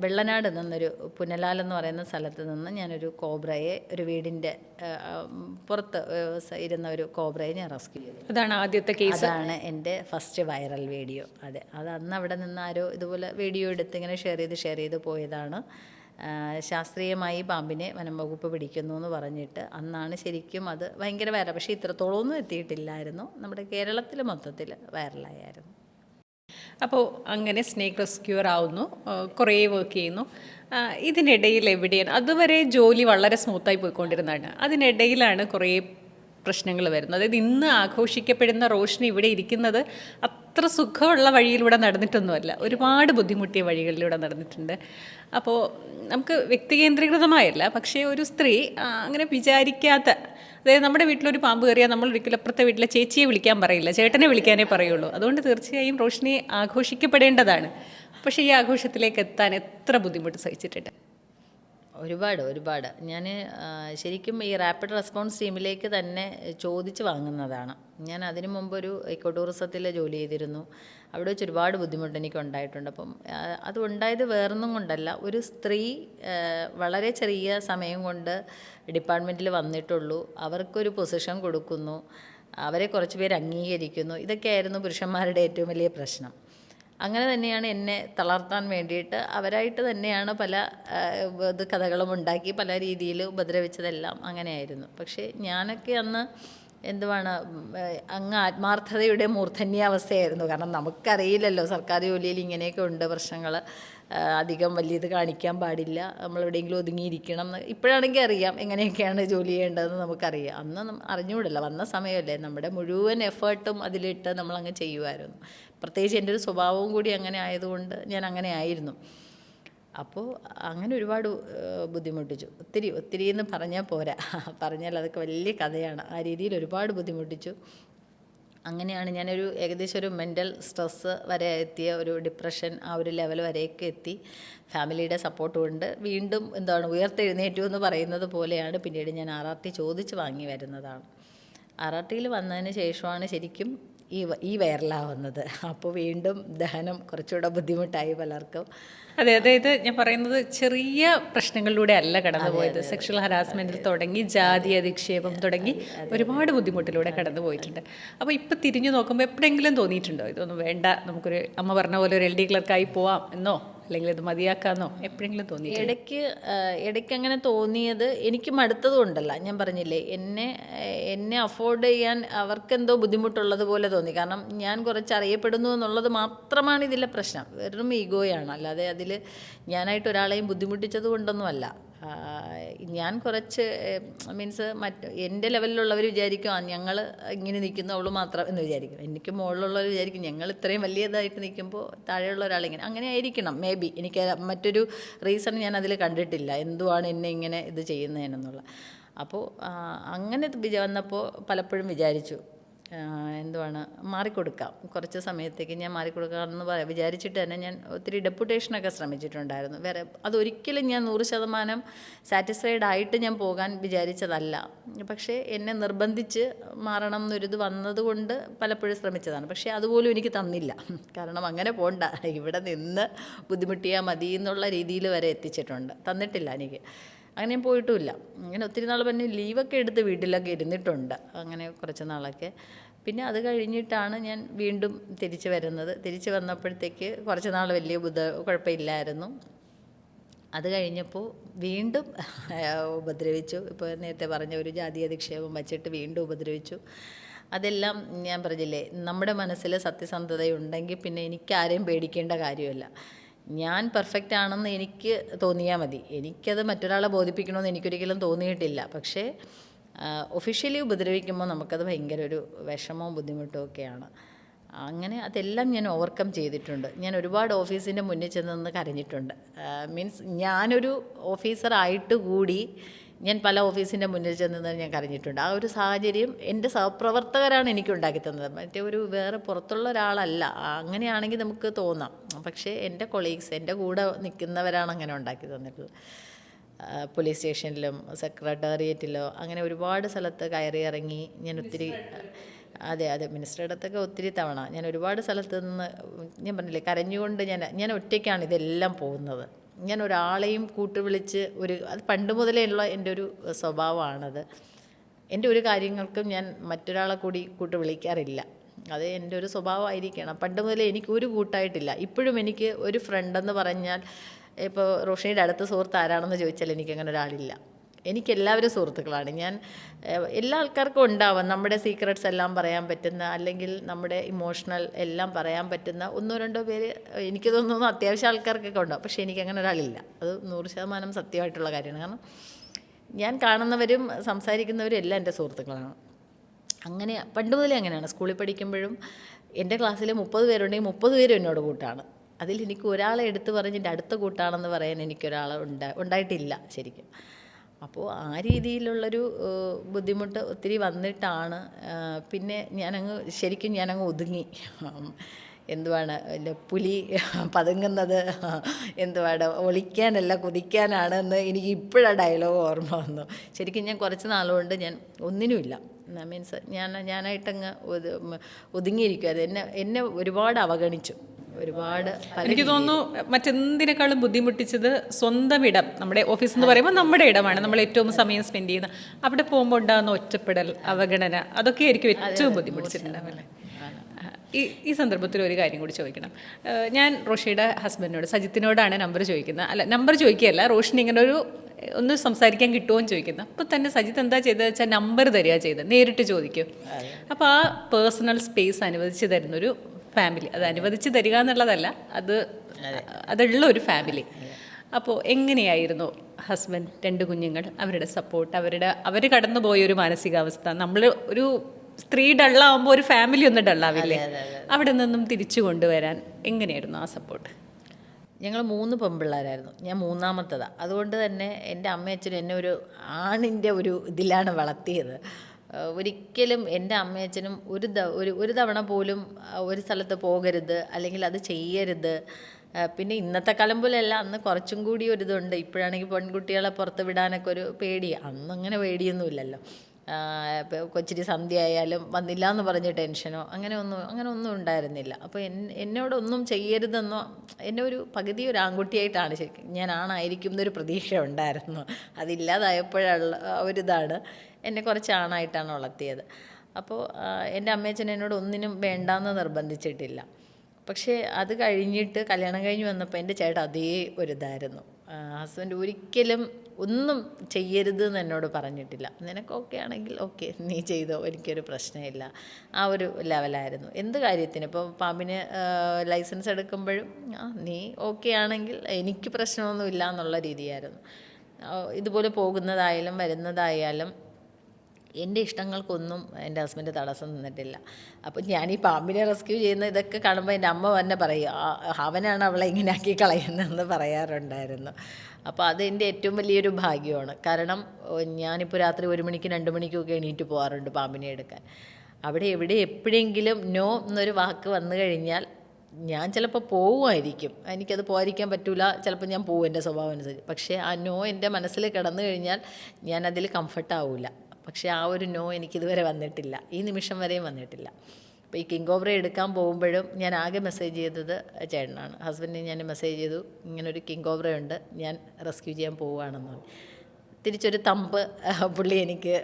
Speaker 1: വെള്ളനാട് നിന്നൊരു പുനലാൽ എന്ന് പറയുന്ന സ്ഥലത്ത് നിന്ന് ഞാനൊരു കോബ്രയെ ഒരു വീടിന്റെ പുറത്ത് ഇരുന്ന ഒരു കോബ്രയെ ഞാൻ റെസ്ക്യൂ ചെയ്തു.
Speaker 2: അതാണ് ആദ്യത്തെ കേസ്.
Speaker 1: അതാണ് എന്റെ ഫസ്റ്റ് വൈറൽ വീഡിയോ. അതെ അത് അന്ന് അവിടെ നിന്ന് ആരോ ഇതുപോലെ വീഡിയോ എടുത്ത് ഇങ്ങനെ ഷെയർ ചെയ്ത് ഷെയർ ചെയ്ത് പോയതാണ്. ശാസ്ത്രീയമായി പാമ്പിനെ വനം വകുപ്പ് പിടിക്കുന്നു എന്ന് പറഞ്ഞിട്ട് അന്നാണ് ശരിക്കും അത് ഭയങ്കര വൈറൽ. പക്ഷേ ഇത്രത്തോളമൊന്നും എത്തിയിട്ടില്ലായിരുന്നു. നമ്മുടെ കേരളത്തിൽ മൊത്തത്തിൽ വൈറലായിരുന്നു
Speaker 2: അപ്പോൾ അങ്ങനെ സ്നേക്ക് റെസ്ക്യൂർ ആവുന്നു കുറേ വർക്ക് ചെയ്യുന്നു. ഇതിനിടയിൽ എവിടെയാണ്? അതുവരെ ജോലി വളരെ സ്മൂത്തായി പോയിക്കൊണ്ടിരുന്നതാണ്. അതിനിടയിലാണ് കുറേ പ്രശ്നങ്ങൾ വരുന്നത്. അതായത് ഇന്ന് ആഘോഷിക്കപ്പെടുന്ന റോഷനി ഇവിടെ ഇരിക്കുന്നത് അത്ര സുഖമുള്ള വഴിയിലൂടെ നടന്നിട്ടൊന്നുമല്ല. ഒരുപാട് ബുദ്ധിമുട്ടിയ വഴികളിലൂടെ നടന്നിട്ടുണ്ട്. അപ്പോൾ നമുക്ക് വ്യക്തികേന്ദ്രീകൃതമായല്ല പക്ഷേ ഒരു സ്ത്രീ അങ്ങനെ വിചാരിക്കാത്ത അതായത് നമ്മുടെ വീട്ടിലൊരു പാമ്പ് കയറിയാൽ നമ്മൾ ഒരിക്കലും അപ്പുറത്തെ വീട്ടിലെ ചേച്ചിയെ വിളിക്കാൻ പറയില്ല. ചേട്ടനെ വിളിക്കാനേ പറയുള്ളൂ. അതുകൊണ്ട് തീർച്ചയായും റോഷിനി ആഘോഷിക്കപ്പെടേണ്ടതാണ്. പക്ഷേ ഈ ആഘോഷത്തിലേക്ക് എത്താൻ എത്ര ബുദ്ധിമുട്ട് സഹിച്ചിട്ടുണ്ട്.
Speaker 1: ഒരുപാട് ഒരുപാട്. ഞാൻ ശരിക്കും ഈ റാപ്പിഡ് റെസ്പോൺസ് ടീമിലേക്ക് തന്നെ ചോദിച്ച് വാങ്ങുന്നതാണ്. ഞാൻ അതിനു മുമ്പ് ഒരു ഇക്കോ ടൂറിസത്തിൽ ജോലി ചെയ്തിരുന്നു. അവിടെ വെച്ച് ഒരുപാട് ബുദ്ധിമുട്ട് എനിക്ക് ഉണ്ടായിട്ടുണ്ട് അപ്പം അത് ഉണ്ടായത് വേറൊന്നും കൊണ്ടല്ല. ഒരു സ്ത്രീ വളരെ ചെറിയ സമയം കൊണ്ട് ഡിപ്പാർട്ട്മെന്റിൽ വന്നിട്ടുള്ളൂ. അവർക്കൊരു പൊസിഷൻ കൊടുക്കുന്നു. അവരെ കുറച്ച് പേര് അംഗീകരിക്കുന്നു. ഇതൊക്കെയായിരുന്നു പുരുഷന്മാരുടെ ഏറ്റവും വലിയ പ്രശ്നം. അങ്ങനെ തന്നെയാണ് എന്നെ തളർത്താൻ വേണ്ടിയിട്ട്. അവരായിട്ട് തന്നെയാണ് പല ഇത് കഥകളും ഉണ്ടാക്കി പല രീതിയിൽ ഉപദ്രവിച്ചതെല്ലാം അങ്ങനെയായിരുന്നു. പക്ഷേ ഞാനൊക്കെ അന്ന് എന്തുവാണ് അങ്ങ് ആത്മാർത്ഥതയുടെ മൂർധന്യാവസ്ഥയായിരുന്നു. കാരണം നമുക്കറിയില്ലല്ലോ സർക്കാർ ജോലിയിൽ ഇങ്ങനെയൊക്കെ ഉണ്ട് പ്രശ്നങ്ങൾ അധികം വലിയത് കാണിക്കാൻ പാടില്ല നമ്മൾ എവിടെയെങ്കിലും ഒതുങ്ങിയിരിക്കണം. എന്ന് ഇപ്പോഴാണെങ്കിൽ അറിയാം എങ്ങനെയൊക്കെയാണ് ജോലി ചെയ്യേണ്ടതെന്ന് നമുക്കറിയാം. അന്ന് അറിഞ്ഞുകൂടല്ല വന്ന സമയമല്ലേ. നമ്മുടെ മുഴുവൻ എഫേർട്ടും അതിലിട്ട് നമ്മളങ്ങ് ചെയ്യുമായിരുന്നു. പ്രത്യേകിച്ച് എന്റെ ഒരു സ്വഭാവവും കൂടി അങ്ങനെ ആയതുകൊണ്ട് ഞാൻ അങ്ങനെ ആയിരുന്നു. അപ്പോൾ അങ്ങനെ ഒരുപാട് ബുദ്ധിമുട്ടിച്ചു. ഒത്തിരി ഒത്തിരി എന്ന് പറഞ്ഞാൽ പോരാ. പറഞ്ഞാൽ അതൊക്കെ വലിയ കഥയാണ്. ആ രീതിയിൽ ഒരുപാട് ബുദ്ധിമുട്ടിച്ചു. അങ്ങനെയാണ് ഞാനൊരു ഏകദേശം ഒരു മെന്റൽ സ്ട്രെസ്സ് വരെ എത്തിയ ഒരു ഡിപ്രഷൻ ആ ഒരു ലെവൽ വരെയൊക്കെ എത്തി. ഫാമിലിയുടെ സപ്പോർട്ട് കൊണ്ട് വീണ്ടും എന്താണ് ഉയർത്തെഴുന്നേറ്റു എന്ന് പറയുന്നത് പോലെയാണ് പിന്നീട് ഞാൻ ആർ ആർ ടി ചോദിച്ച് വാങ്ങി വരുന്നതാണ്. ആർ ആർ ടിയിൽ വന്നതിന് ശേഷമാണ് ശരിക്കും ഈ ഈ വൈറലാവുന്നത് അപ്പോൾ വീണ്ടും ദഹനം കുറച്ചുകൂടെ ബുദ്ധിമുട്ടായി പലർക്കും.
Speaker 2: അതെ അതായത് ഞാൻ പറയുന്നത് ചെറിയ പ്രശ്നങ്ങളിലൂടെ അല്ല കടന്നുപോയത് സെക്ഷൽ ഹരാസ്മെന്റിൽ തുടങ്ങി ജാതി അധിക്ഷേപം തുടങ്ങി ഒരുപാട് ബുദ്ധിമുട്ടിലൂടെ കടന്നു പോയിട്ടുണ്ട്. അപ്പോൾ ഇപ്പം തിരിഞ്ഞു നോക്കുമ്പോൾ എപ്പോഴെങ്കിലും തോന്നിയിട്ടുണ്ടോ? ഇതൊന്നും വേണ്ട നമുക്കൊരു അമ്മ പറഞ്ഞ പോലെ ഒരു എൽ ഡി ക്ലർക്കായി പോവാം എന്നോ? അല്ലെങ്കിൽ ഇത് മതിയാക്കാന്നോ എപ്പോഴെങ്കിലും തോന്നി
Speaker 1: ഇടയ്ക്ക് ഇടയ്ക്ക് അങ്ങനെ തോന്നിയത് എനിക്ക് മടുത്തത് കൊണ്ടല്ല ഞാൻ പറഞ്ഞില്ലേ എന്നെ എന്നെ അഫോർഡ് ചെയ്യാൻ അവർക്കെന്തോ ബുദ്ധിമുട്ടുള്ളത് പോലെ തോന്നി. കാരണം ഞാൻ കുറച്ച് അറിയപ്പെടുന്നു എന്നുള്ളത് മാത്രമാണ് ഇതിലെ പ്രശ്നം. വെറും ഈഗോയാണ് അല്ലാതെ അതിൽ ഞാനായിട്ട് ഒരാളെയും ബുദ്ധിമുട്ടിച്ചത് കൊണ്ടൊന്നുമല്ല ഞാൻ കുറച്ച് മീൻസ് മറ്റ് എന്റെ ലെവലിലുള്ളവർ വിചാരിക്കും ഞങ്ങൾ ഇങ്ങനെ നിൽക്കുന്നു അവൾ മാത്രം എന്ന് വിചാരിക്കും. എനിക്ക് മുകളിലുള്ളവർ വിചാരിക്കും ഞങ്ങൾ ഇത്രയും വലിയതായിട്ട് നിൽക്കുമ്പോൾ താഴെയുള്ള ഒരാളിങ്ങനെ. അങ്ങനെ ആയിരിക്കണം മേ ബി എനിക്ക് മറ്റൊരു റീസൺ ഞാൻ അതിൽ കണ്ടിട്ടില്ല. എന്തുവാണ് എന്നെ ഇങ്ങനെ ഇത് ചെയ്യുന്നതിനെന്നുള്ള അപ്പോൾ അങ്ങനെ വന്നപ്പോൾ പലപ്പോഴും വിചാരിച്ചു. എന്തുവാണ് മാറിക്കൊടുക്കാം. കുറച്ച് സമയത്തേക്ക് ഞാൻ മാറിക്കൊടുക്കാമെന്ന് പറ വിചാരിച്ചിട്ട് തന്നെ ഞാൻ ഒത്തിരി ഡെപ്യൂട്ടേഷനൊക്കെ ശ്രമിച്ചിട്ടുണ്ടായിരുന്നു. വേറെ അതൊരിക്കലും ഞാൻ നൂറ് ശതമാനം സാറ്റിസ്ഫൈഡ് ആയിട്ട് ഞാൻ പോകാൻ വിചാരിച്ചതല്ല. പക്ഷേ എന്നെ നിർബന്ധിച്ച് മാറണം എന്നൊരിത് വന്നതുകൊണ്ട് പലപ്പോഴും ശ്രമിച്ചതാണ്. പക്ഷേ അതുപോലും എനിക്ക് തന്നില്ല. കാരണം അങ്ങനെ പോണ്ട. ഇവിടെ നിന്ന് ബുദ്ധിമുട്ടിയാൽ മതി എന്നുള്ള രീതിയിൽ വരെ എത്തിച്ചിട്ടുണ്ട്. തന്നിട്ടില്ല എനിക്ക്. അങ്ങനെ ഞാൻ പോയിട്ടുമില്ല. അങ്ങനെ ഒത്തിരി നാൾ പിന്നെ ലീവൊക്കെ എടുത്ത് വീട്ടിലൊക്കെ ഇരുന്നിട്ടുണ്ട്. അങ്ങനെ കുറച്ച് നാളൊക്കെ. പിന്നെ അത് കഴിഞ്ഞിട്ടാണ് ഞാൻ വീണ്ടും തിരിച്ചു വരുന്നത്. തിരിച്ചു വന്നപ്പോഴത്തേക്ക് കുറച്ച് നാൾ വലിയ ബുദ്ധ കുഴപ്പമില്ലായിരുന്നു. അത് കഴിഞ്ഞപ്പോൾ വീണ്ടും ഉപദ്രവിച്ചു. ഇപ്പോൾ നേരത്തെ പറഞ്ഞ ഒരു ജാതി അധിക്ഷേപം വച്ചിട്ട് വീണ്ടും ഉപദ്രവിച്ചു. അതെല്ലാം ഞാൻ പറഞ്ഞില്ലേ നമ്മുടെ മനസ്സിൽ സത്യസന്ധതയുണ്ടെങ്കിൽ പിന്നെ എനിക്കാരെയും പേടിക്കേണ്ട കാര്യമല്ല. ഞാൻ പെർഫെക്റ്റ് ആണെന്ന് എനിക്ക് തോന്നിയാൽ മതി. എനിക്കത് മറ്റൊരാളെ ബോധിപ്പിക്കണമെന്ന് എനിക്കൊരിക്കലും തോന്നിയിട്ടില്ല. പക്ഷേ ഒഫീഷ്യലി ഉപദ്രവിക്കുമ്പോൾ നമുക്കത് ഭയങ്കര ഒരു വിഷമവും ബുദ്ധിമുട്ടും ഒക്കെയാണ്. അങ്ങനെ അതെല്ലാം ഞാൻ ഓവർകം ചെയ്തിട്ടുണ്ട്. ഞാൻ ഒരുപാട് ഓഫീസിന്റെ മുന്നിൽ ചെന്ന് നിന്ന് കരഞ്ഞിട്ടുണ്ട്. മീൻസ് ഞാനൊരു ഓഫീസറായിട്ട് കൂടി ഞാൻ പല ഓഫീസിന്റെ മുന്നിൽ ചെന്ന് ഞാൻ കരഞ്ഞിട്ടുണ്ട്. ആ ഒരു സാഹചര്യം എന്റെ സഹപ്രവർത്തകരാണ് എനിക്ക് ഉണ്ടാക്കി തന്നത്. മറ്റേ ഒരു വേറെ പുറത്തുള്ള ഒരാളല്ല. അങ്ങനെയാണെങ്കിൽ നമുക്ക് തോന്നാം. പക്ഷേ എന്റെ കൊളീഗ്സ് എന്റെ കൂടെ നിൽക്കുന്നവരാണ് അങ്ങനെ ഉണ്ടാക്കി തന്നിട്ടുള്ളത്. പോലീസ് സ്റ്റേഷനിലും സെക്രട്ടേറിയറ്റിലോ അങ്ങനെ ഒരുപാട് സ്ഥലത്ത് കയറി ഇറങ്ങി ഞാൻ ഒത്തിരി അതെ അതെ മിനിസ്റ്ററുടെ അടുത്തൊക്കെ ഒത്തിരി തവണ ഞാൻ ഒരുപാട് സ്ഥലത്ത് നിന്ന് ഞാൻ പറഞ്ഞില്ലേ കരഞ്ഞുകൊണ്ട് ഞാൻ ഞാൻ ഒറ്റയ്ക്കാണ് ഇതെല്ലാം പോകുന്നത്. ഞാൻ ഒരാളെയും കൂട്ടുവിളിച്ച് ഒരു അത് പണ്ട് മുതലേ ഉള്ള എന്റെ ഒരു സ്വഭാവമാണത്. എന്റെ ഒരു കാര്യങ്ങൾക്കും ഞാൻ മറ്റൊരാളെ കൂടി കൂട്ട് വിളിക്കാറില്ല അത് എന്റെ ഒരു സ്വഭാവമായിരിക്കണം. പണ്ട് മുതലേ എനിക്ക് ഒരു കൂട്ടായിട്ടില്ല. ഇപ്പോഴും എനിക്ക് ഒരു ഫ്രണ്ടെന്ന് പറഞ്ഞാൽ ഇപ്പോൾ റോഷനിയുടെ അടുത്ത സുഹൃത്ത് ആരാണെന്ന് ചോദിച്ചാൽ എനിക്കങ്ങനെ ഒരാളില്ല. എനിക്ക് എല്ലാവരും സുഹൃത്തുക്കളാണ്. ഞാൻ എല്ലാ ആൾക്കാർക്കും ഉണ്ടാവാം. നമ്മുടെ സീക്രട്സ് എല്ലാം പറയാൻ പറ്റുന്ന അല്ലെങ്കിൽ നമ്മുടെ ഇമോഷണൽ എല്ലാം പറയാൻ പറ്റുന്ന ഒന്നോ രണ്ടോ പേര് എനിക്ക് തോന്നുന്നു അത്യാവശ്യം ആൾക്കാർക്കൊക്കെ ഉണ്ടാവും. പക്ഷേ എനിക്കങ്ങനെ ഒരാളില്ല. അത് നൂറ് ശതമാനം സത്യമായിട്ടുള്ള കാര്യമാണ്. കാരണം ഞാൻ കാണുന്നവരും സംസാരിക്കുന്നവരും എല്ലാം എന്റെ സുഹൃത്തുക്കളാണ്. അങ്ങനെ പണ്ട് മുതലേ അങ്ങനെയാണ്. സ്കൂളിൽ പഠിക്കുമ്പോഴും എന്റെ ക്ലാസ്സിൽ മുപ്പത് പേരുണ്ടെങ്കിൽ മുപ്പത് പേരും എന്നോട് കൂട്ടാണ്. അതിൽ എനിക്ക് ഒരാളെ എടുത്തു പറഞ്ഞ് എന്റെ അടുത്ത കൂട്ടാണെന്ന് പറയാൻ എനിക്കൊരാൾ ഉണ്ടാ ഉണ്ടായിട്ടില്ല ശരിക്കും. അപ്പോൾ ആ രീതിയിലുള്ളൊരു ബുദ്ധിമുട്ട് ഒത്തിരി വന്നിട്ടാണ്. പിന്നെ ഞാനങ്ങ് ശരിക്കും ഞാനങ്ങ് ഒതുങ്ങി. എന്തുവാണ് പുലി പതുങ്ങുന്നത് എന്തുവാണ് ഒളിക്കാനല്ല കുതിക്കാനാണ് എന്ന് എനിക്ക് ഇപ്പോഴാണ് ഡയലോഗ് ഓർമ്മ വന്നു. ശരിക്കും ഞാൻ കുറച്ച് നാളുകൊണ്ട് ഞാൻ ഒന്നിനുമില്ല. മീൻസ് ഞാൻ ഞാനായിട്ടങ്ങ് ഒതുങ്ങിയിരിക്കുമായിരുന്നു എന്നെ എന്നെ ഒരുപാട് അവഗണിച്ചു. ഒരുപാട്
Speaker 2: എനിക്ക് തോന്നുന്നു മറ്റെന്തിനേക്കാളും ബുദ്ധിമുട്ടിച്ചത് സ്വന്തം ഇടം. നമ്മുടെ ഓഫീസ് എന്ന് പറയുമ്പോൾ നമ്മുടെ ഇടമാണ്. നമ്മൾ ഏറ്റവും സമയം സ്പെൻഡ് ചെയ്യുന്ന അവിടെ പോകുമ്പോൾ ഉണ്ടാകുന്ന ഒറ്റപ്പെടൽ അവഗണന അതൊക്കെ ആയിരിക്കും ഏറ്റവും ബുദ്ധിമുട്ടിച്ചിട്ടുണ്ടാവില്ലേ ഈ ഈ സന്ദർഭത്തിൽ ഒരു കാര്യം കൂടി ചോദിക്കണം. ഞാൻ റോഷിയുടെ ഹസ്ബൻഡിനോട് സജിത്തിനോടാണ് നമ്പർ ചോദിക്കുന്നത്. അല്ല നമ്പർ ചോദിക്കുകയല്ല റോഷിന് ഇങ്ങനെ ഒരു ഒന്ന് സംസാരിക്കാൻ കിട്ടുമോ എന്ന് ചോദിക്കുന്നത് അപ്പോൾ തന്നെ സജിത്ത് എന്താ ചെയ്തത് വെച്ചാൽ നമ്പർ തരിക ചെയ്തത്. നേരിട്ട് ചോദിക്കും. അപ്പോൾ ആ പേഴ്സണൽ സ്പേസ് അനുവദിച്ച് തരുന്നൊരു ഫാമിലി അത് അനുവദിച്ച് തരിക എന്നുള്ളതല്ല. അത് അതുള്ള ഒരു ഫാമിലി അപ്പോൾ എങ്ങനെയായിരുന്നു ഹസ്ബൻഡ് രണ്ട് കുഞ്ഞുങ്ങൾ? അവരുടെ സപ്പോർട്ട് അവരുടെ അവർ കടന്നുപോയ ഒരു മാനസികാവസ്ഥ. നമ്മൾ ഒരു സ്ത്രീ ഡള്ളാവുമ്പോൾ ഒരു ഫാമിലി ഒന്ന് ഡള്ളാവില്ലേ അവിടെ നിന്നും തിരിച്ചു കൊണ്ടുവരാൻ എങ്ങനെയായിരുന്നു ആ സപ്പോർട്ട്
Speaker 1: ഞങ്ങൾ മൂന്ന് പെൺപിള്ളേരായിരുന്നു ഞാൻ മൂന്നാമത്തതാണ് അതുകൊണ്ട് തന്നെ എന്റെ അമ്മയച്ഛനും എന്നെ ഒരു ആണിന്റെ ഒരു ഇതിലാണ് വളർത്തിയത്. ഒരിക്കലും എന്റെ അമ്മയച്ഛനും ഒരു ത ഒരു ഒരു തവണ പോലും ഒരു സ്ഥലത്ത് പോകരുത് അല്ലെങ്കിൽ അത് ചെയ്യരുത്. പിന്നെ ഇന്നത്തെ കാലം പോലെയല്ല അന്ന് കുറച്ചും കൂടി ഒരു ഇതുണ്ട് ഇപ്പോഴാണെങ്കിൽ പെൺകുട്ടികളെ പുറത്ത് വിടാനൊക്കെ ഒരു പേടി. അന്ന് അങ്ങനെ പേടിയൊന്നുമില്ലല്ലോ. കൊച്ചിരി സന്ധ്യ ആയാലും വന്നില്ല എന്ന് പറഞ്ഞ് ടെൻഷനോ അങ്ങനെ ഒന്നും അങ്ങനെ ഒന്നും ഉണ്ടായിരുന്നില്ല. അപ്പോൾ എൻ എന്നോടൊന്നും ചെയ്യരുതെന്നോ എന്നെ ഒരു പകുതി ഒരു ആൺകുട്ടിയായിട്ടാണ് ശരിക്കും ഞാൻ ആണായിരിക്കും എന്നൊരു പ്രതീക്ഷ ഉണ്ടായിരുന്നു. അതില്ലാതായപ്പോഴുള്ള ഒരിതാണ്. എന്നെ കുറച്ച് ആണായിട്ടാണ് വളർത്തിയത്. അപ്പോൾ എന്റെ അമ്മയച്ഛൻ എന്നോട് ഒന്നിനും വേണ്ടാന്ന് നിർബന്ധിച്ചിട്ടില്ല. പക്ഷേ അത് കഴിഞ്ഞിട്ട് കല്യാണം കഴിഞ്ഞ് വന്നപ്പോൾ എന്റെ ചേട്ടൻ അതേ ഒരു ഇതായിരുന്നു ഹസ്ബൻഡ് ഒരിക്കലും ഒന്നും ചെയ്യരുത് എന്ന് എന്നോട് പറഞ്ഞിട്ടില്ല. നിനക്കൊക്കെ ആണെങ്കിൽ ഓക്കെ നീ ചെയ്തോ എനിക്കൊരു പ്രശ്നമില്ല. ആ ഒരു ലെവലായിരുന്നു എന്ത് കാര്യത്തിന്? ഇപ്പോൾ പാമ്പിന് ലൈസൻസ് എടുക്കുമ്പോഴും ആ നീ ഓക്കെ ആണെങ്കിൽ എനിക്ക് പ്രശ്നമൊന്നുമില്ല എന്നുള്ള രീതിയായിരുന്നു. ഇതുപോലെ പോകുന്നതായാലും വരുന്നതായാലും എന്റെ ഇഷ്ടങ്ങൾക്കൊന്നും എന്റെ ഹസ്ബൻഡ് തടസ്സം നിന്നിട്ടില്ല. അപ്പം ഞാൻ ഈ പാമ്പിനെ റെസ്ക്യൂ ചെയ്യുന്ന ഇതൊക്കെ കാണുമ്പോൾ എന്റെ അമ്മ തന്നെ പറയും അവനാണ് അവളെ ഇങ്ങനെ ആക്കി കളയുന്നതെന്ന് പറയാറുണ്ടായിരുന്നു. അപ്പോൾ അത് എന്റെ ഏറ്റവും വലിയൊരു ഭാഗ്യമാണ്. കാരണം ഞാനിപ്പോൾ രാത്രി ഒരു മണിക്ക് രണ്ട് മണിക്കൊക്കെ എണീറ്റ് പോകാറുണ്ട് പാമ്പിനെ എടുക്കാൻ. അവിടെ എവിടെ എപ്പോഴെങ്കിലും നോ എന്നൊരു വാക്ക് വന്നു കഴിഞ്ഞാൽ ഞാൻ ചിലപ്പോൾ പോവുമായിരിക്കും. എനിക്കത് പോകാതിരിക്കാൻ പറ്റില്ല ചിലപ്പോൾ ഞാൻ പോകും എന്റെ സ്വഭാവം അനുസരിച്ച്. പക്ഷേ ആ നോ എന്റെ മനസ്സിൽ കിടന്നു കഴിഞ്ഞാൽ ഞാൻ അതിൽ കംഫർട്ട് ആവില്ല പക്ഷേ ആ ഒരു നോ എനിക്കിതുവരെ വന്നിട്ടില്ല. ഈ നിമിഷം വരെയും വന്നിട്ടില്ല. അപ്പോൾ ഈ കിങ് ഓബ്ര എടുക്കാൻ പോകുമ്പോഴും ഞാൻ ആകെ മെസ്സേജ് ചെയ്തത് ചേട്ടനാണ്. ഹസ്ബൻഡിന് ഞാൻ മെസ്സേജ് ചെയ്തു ഇങ്ങനൊരു കിങ് ഓവർ ഉണ്ട് ഞാൻ റെസ്ക്യൂ ചെയ്യാൻ പോവുകയാണെന്ന് തിരിച്ചൊരു തമ്പ് പുള്ളി എനിക്ക്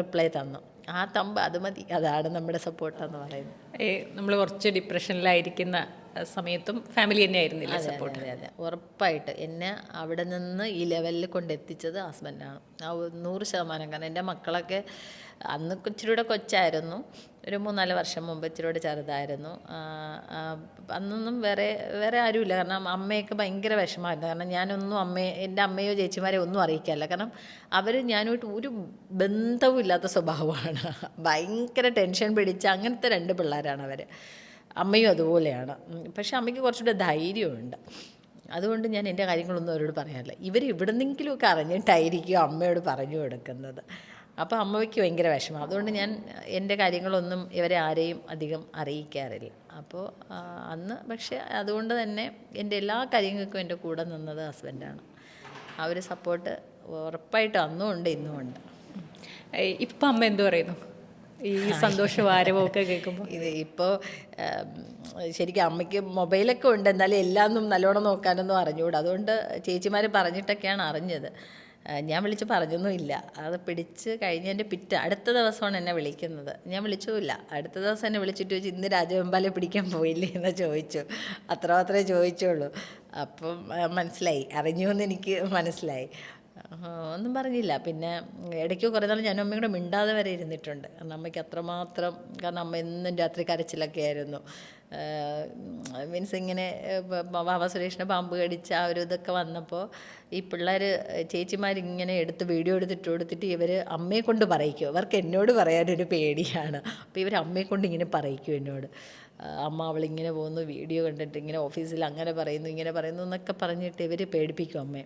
Speaker 1: റിപ്ലൈ തന്നു. ആ തമ്പ് അത് മതി. അതാണ് നമ്മുടെ സപ്പോർട്ടെന്ന് പറയുന്നത്.
Speaker 2: നമ്മൾ കുറച്ച് ഡിപ്രഷനിലായിരിക്കുന്ന സമയത്തും ഫാമിലി തന്നെ ആയിരുന്നില്ല
Speaker 1: സപ്പോർട്ട്? അതെ, അതെ. ഉറപ്പായിട്ട് എന്നെ അവിടെ നിന്ന് ഈ ലെവലിൽ കൊണ്ടെത്തിച്ചത് ഹസ്ബൻഡാണ്. ആ നൂറ് ശതമാനം. കാരണം എന്റെ മക്കളൊക്കെ അന്ന് ഇച്ചിരൂടെ കൊച്ചായിരുന്നു. ഒരു മൂന്നാൽ വർഷം മുമ്പ് ഇച്ചിരൂടെ ചെറുതായിരുന്നു. അന്നൊന്നും വേറെ വേറെ ആരുമില്ല. കാരണം അമ്മയൊക്കെ ഭയങ്കര വിഷമമായിരുന്നു. കാരണം ഞാനൊന്നും അമ്മയെ എന്റെ അമ്മയോ ചേച്ചിമാരെയോ ഒന്നും അറിയിക്കാറില്ല. കാരണം അവർ ഞാനുമായിട്ട് ഒരു ബന്ധവും ഇല്ലാത്ത സ്വഭാവമാണ്. ഭയങ്കര ടെൻഷൻ പിടിച്ച അങ്ങനത്തെ രണ്ട് പിള്ളേരാണ് അവർ അമ്മയും അതുപോലെയാണ്. പക്ഷെ അമ്മയ്ക്ക് കുറച്ചുകൂടെ ധൈര്യമുണ്ട് അതുകൊണ്ട് ഞാൻ എന്റെ കാര്യങ്ങളൊന്നും അവരോട് പറയാറില്ല. ഇവർ എവിടെന്നെങ്കിലുമൊക്കെ അറിഞ്ഞിട്ടായിരിക്കും അമ്മയോട് പറഞ്ഞു കൊടുക്കുന്നത്. അപ്പോൾ അമ്മയ്ക്ക് ഭയങ്കര വിഷമം. അതുകൊണ്ട് ഞാൻ എന്റെ കാര്യങ്ങളൊന്നും ഇവരെ ആരെയും അധികം അറിയിക്കാറില്ല. അപ്പോൾ അന്ന് പക്ഷേ അതുകൊണ്ട് തന്നെ എന്റെ എല്ലാ കാര്യങ്ങൾക്കും എന്റെ കൂടെ നിന്നത് ഹസ്ബൻഡാണ് ആ ഒരു സപ്പോർട്ട് ഉറപ്പായിട്ട് അന്നും ഉണ്ട് ഇന്നും ഉണ്ട്
Speaker 2: ഇപ്പം അമ്മ എന്ത് പറയുന്നു? ഈ സന്തോഷവും ആരവമൊക്കെ കേൾക്കുമ്പോൾ
Speaker 1: ഇത് ഇപ്പോൾ ശരിക്കും അമ്മയ്ക്ക് മൊബൈലൊക്കെ ഉണ്ട്. എന്നാലും എല്ലാമൊന്നും നല്ലോണം നോക്കാനൊന്നും അറിഞ്ഞുകൂടാ. അതുകൊണ്ട് ചേച്ചിമാർ പറഞ്ഞിട്ടൊക്കെയാണ് അറിഞ്ഞത്. ഞാൻ വിളിച്ച് പറഞ്ഞൊന്നുമില്ല. അത് പിടിച്ച് കഴിഞ്ഞതിന്റെ പിറ്റ അടുത്ത ദിവസമാണ് എന്നെ വിളിക്കുന്നത്. ഞാൻ വിളിച്ചുമില്ല. അടുത്ത ദിവസം എന്നെ വിളിച്ചിട്ട് ചോദിച്ചു ഇന്ന് രാജവെമ്പാലെ പിടിക്കാൻ പോയില്ലേ? എന്ന് ചോദിച്ചു. അത്ര മാത്രമേ ചോദിച്ചുള്ളൂ. അപ്പം മനസ്സിലായി. അറിഞ്ഞു എന്ന് എനിക്ക് മനസ്സിലായി. ഒന്നും പറഞ്ഞില്ല. പിന്നെ ഇടയ്ക്ക് കുറേ നാൾ ഞാനും അമ്മയും കൂടെ മിണ്ടാതെ വരെ ഇരുന്നിട്ടുണ്ട്. കാരണം അമ്മയ്ക്ക് അത്രമാത്രം കാരണം അമ്മ എന്നും രാത്രി കരച്ചിലൊക്കെ ആയിരുന്നു. മീൻസ് ഇങ്ങനെ ബാബ സുരേഷിനെ പാമ്പ് കടിച്ച ആ ഒരു ഇതൊക്കെ വന്നപ്പോൾ ഈ പിള്ളേർ ചേച്ചിമാരിങ്ങനെ എടുത്ത് വീഡിയോ എടുത്തിട്ട് കൊടുത്തിട്ട് ഇവർ അമ്മയെ കൊണ്ട് പറയിക്കും. അവർക്ക് എന്നോട് പറയാനൊരു പേടിയാണ്. അപ്പോൾ ഇവർ അമ്മയെ കൊണ്ട് ഇങ്ങനെ പറയിക്കും എന്നോട്. അമ്മ അവളിങ്ങനെ പോകുന്നു വീഡിയോ കണ്ടിട്ട് ഇങ്ങനെ ഓഫീസിൽ അങ്ങനെ പറയുന്നു ഇങ്ങനെ പറയുന്നു എന്നൊക്കെ പറഞ്ഞിട്ട് ഇവർ പേടിപ്പിക്കും അമ്മയെ.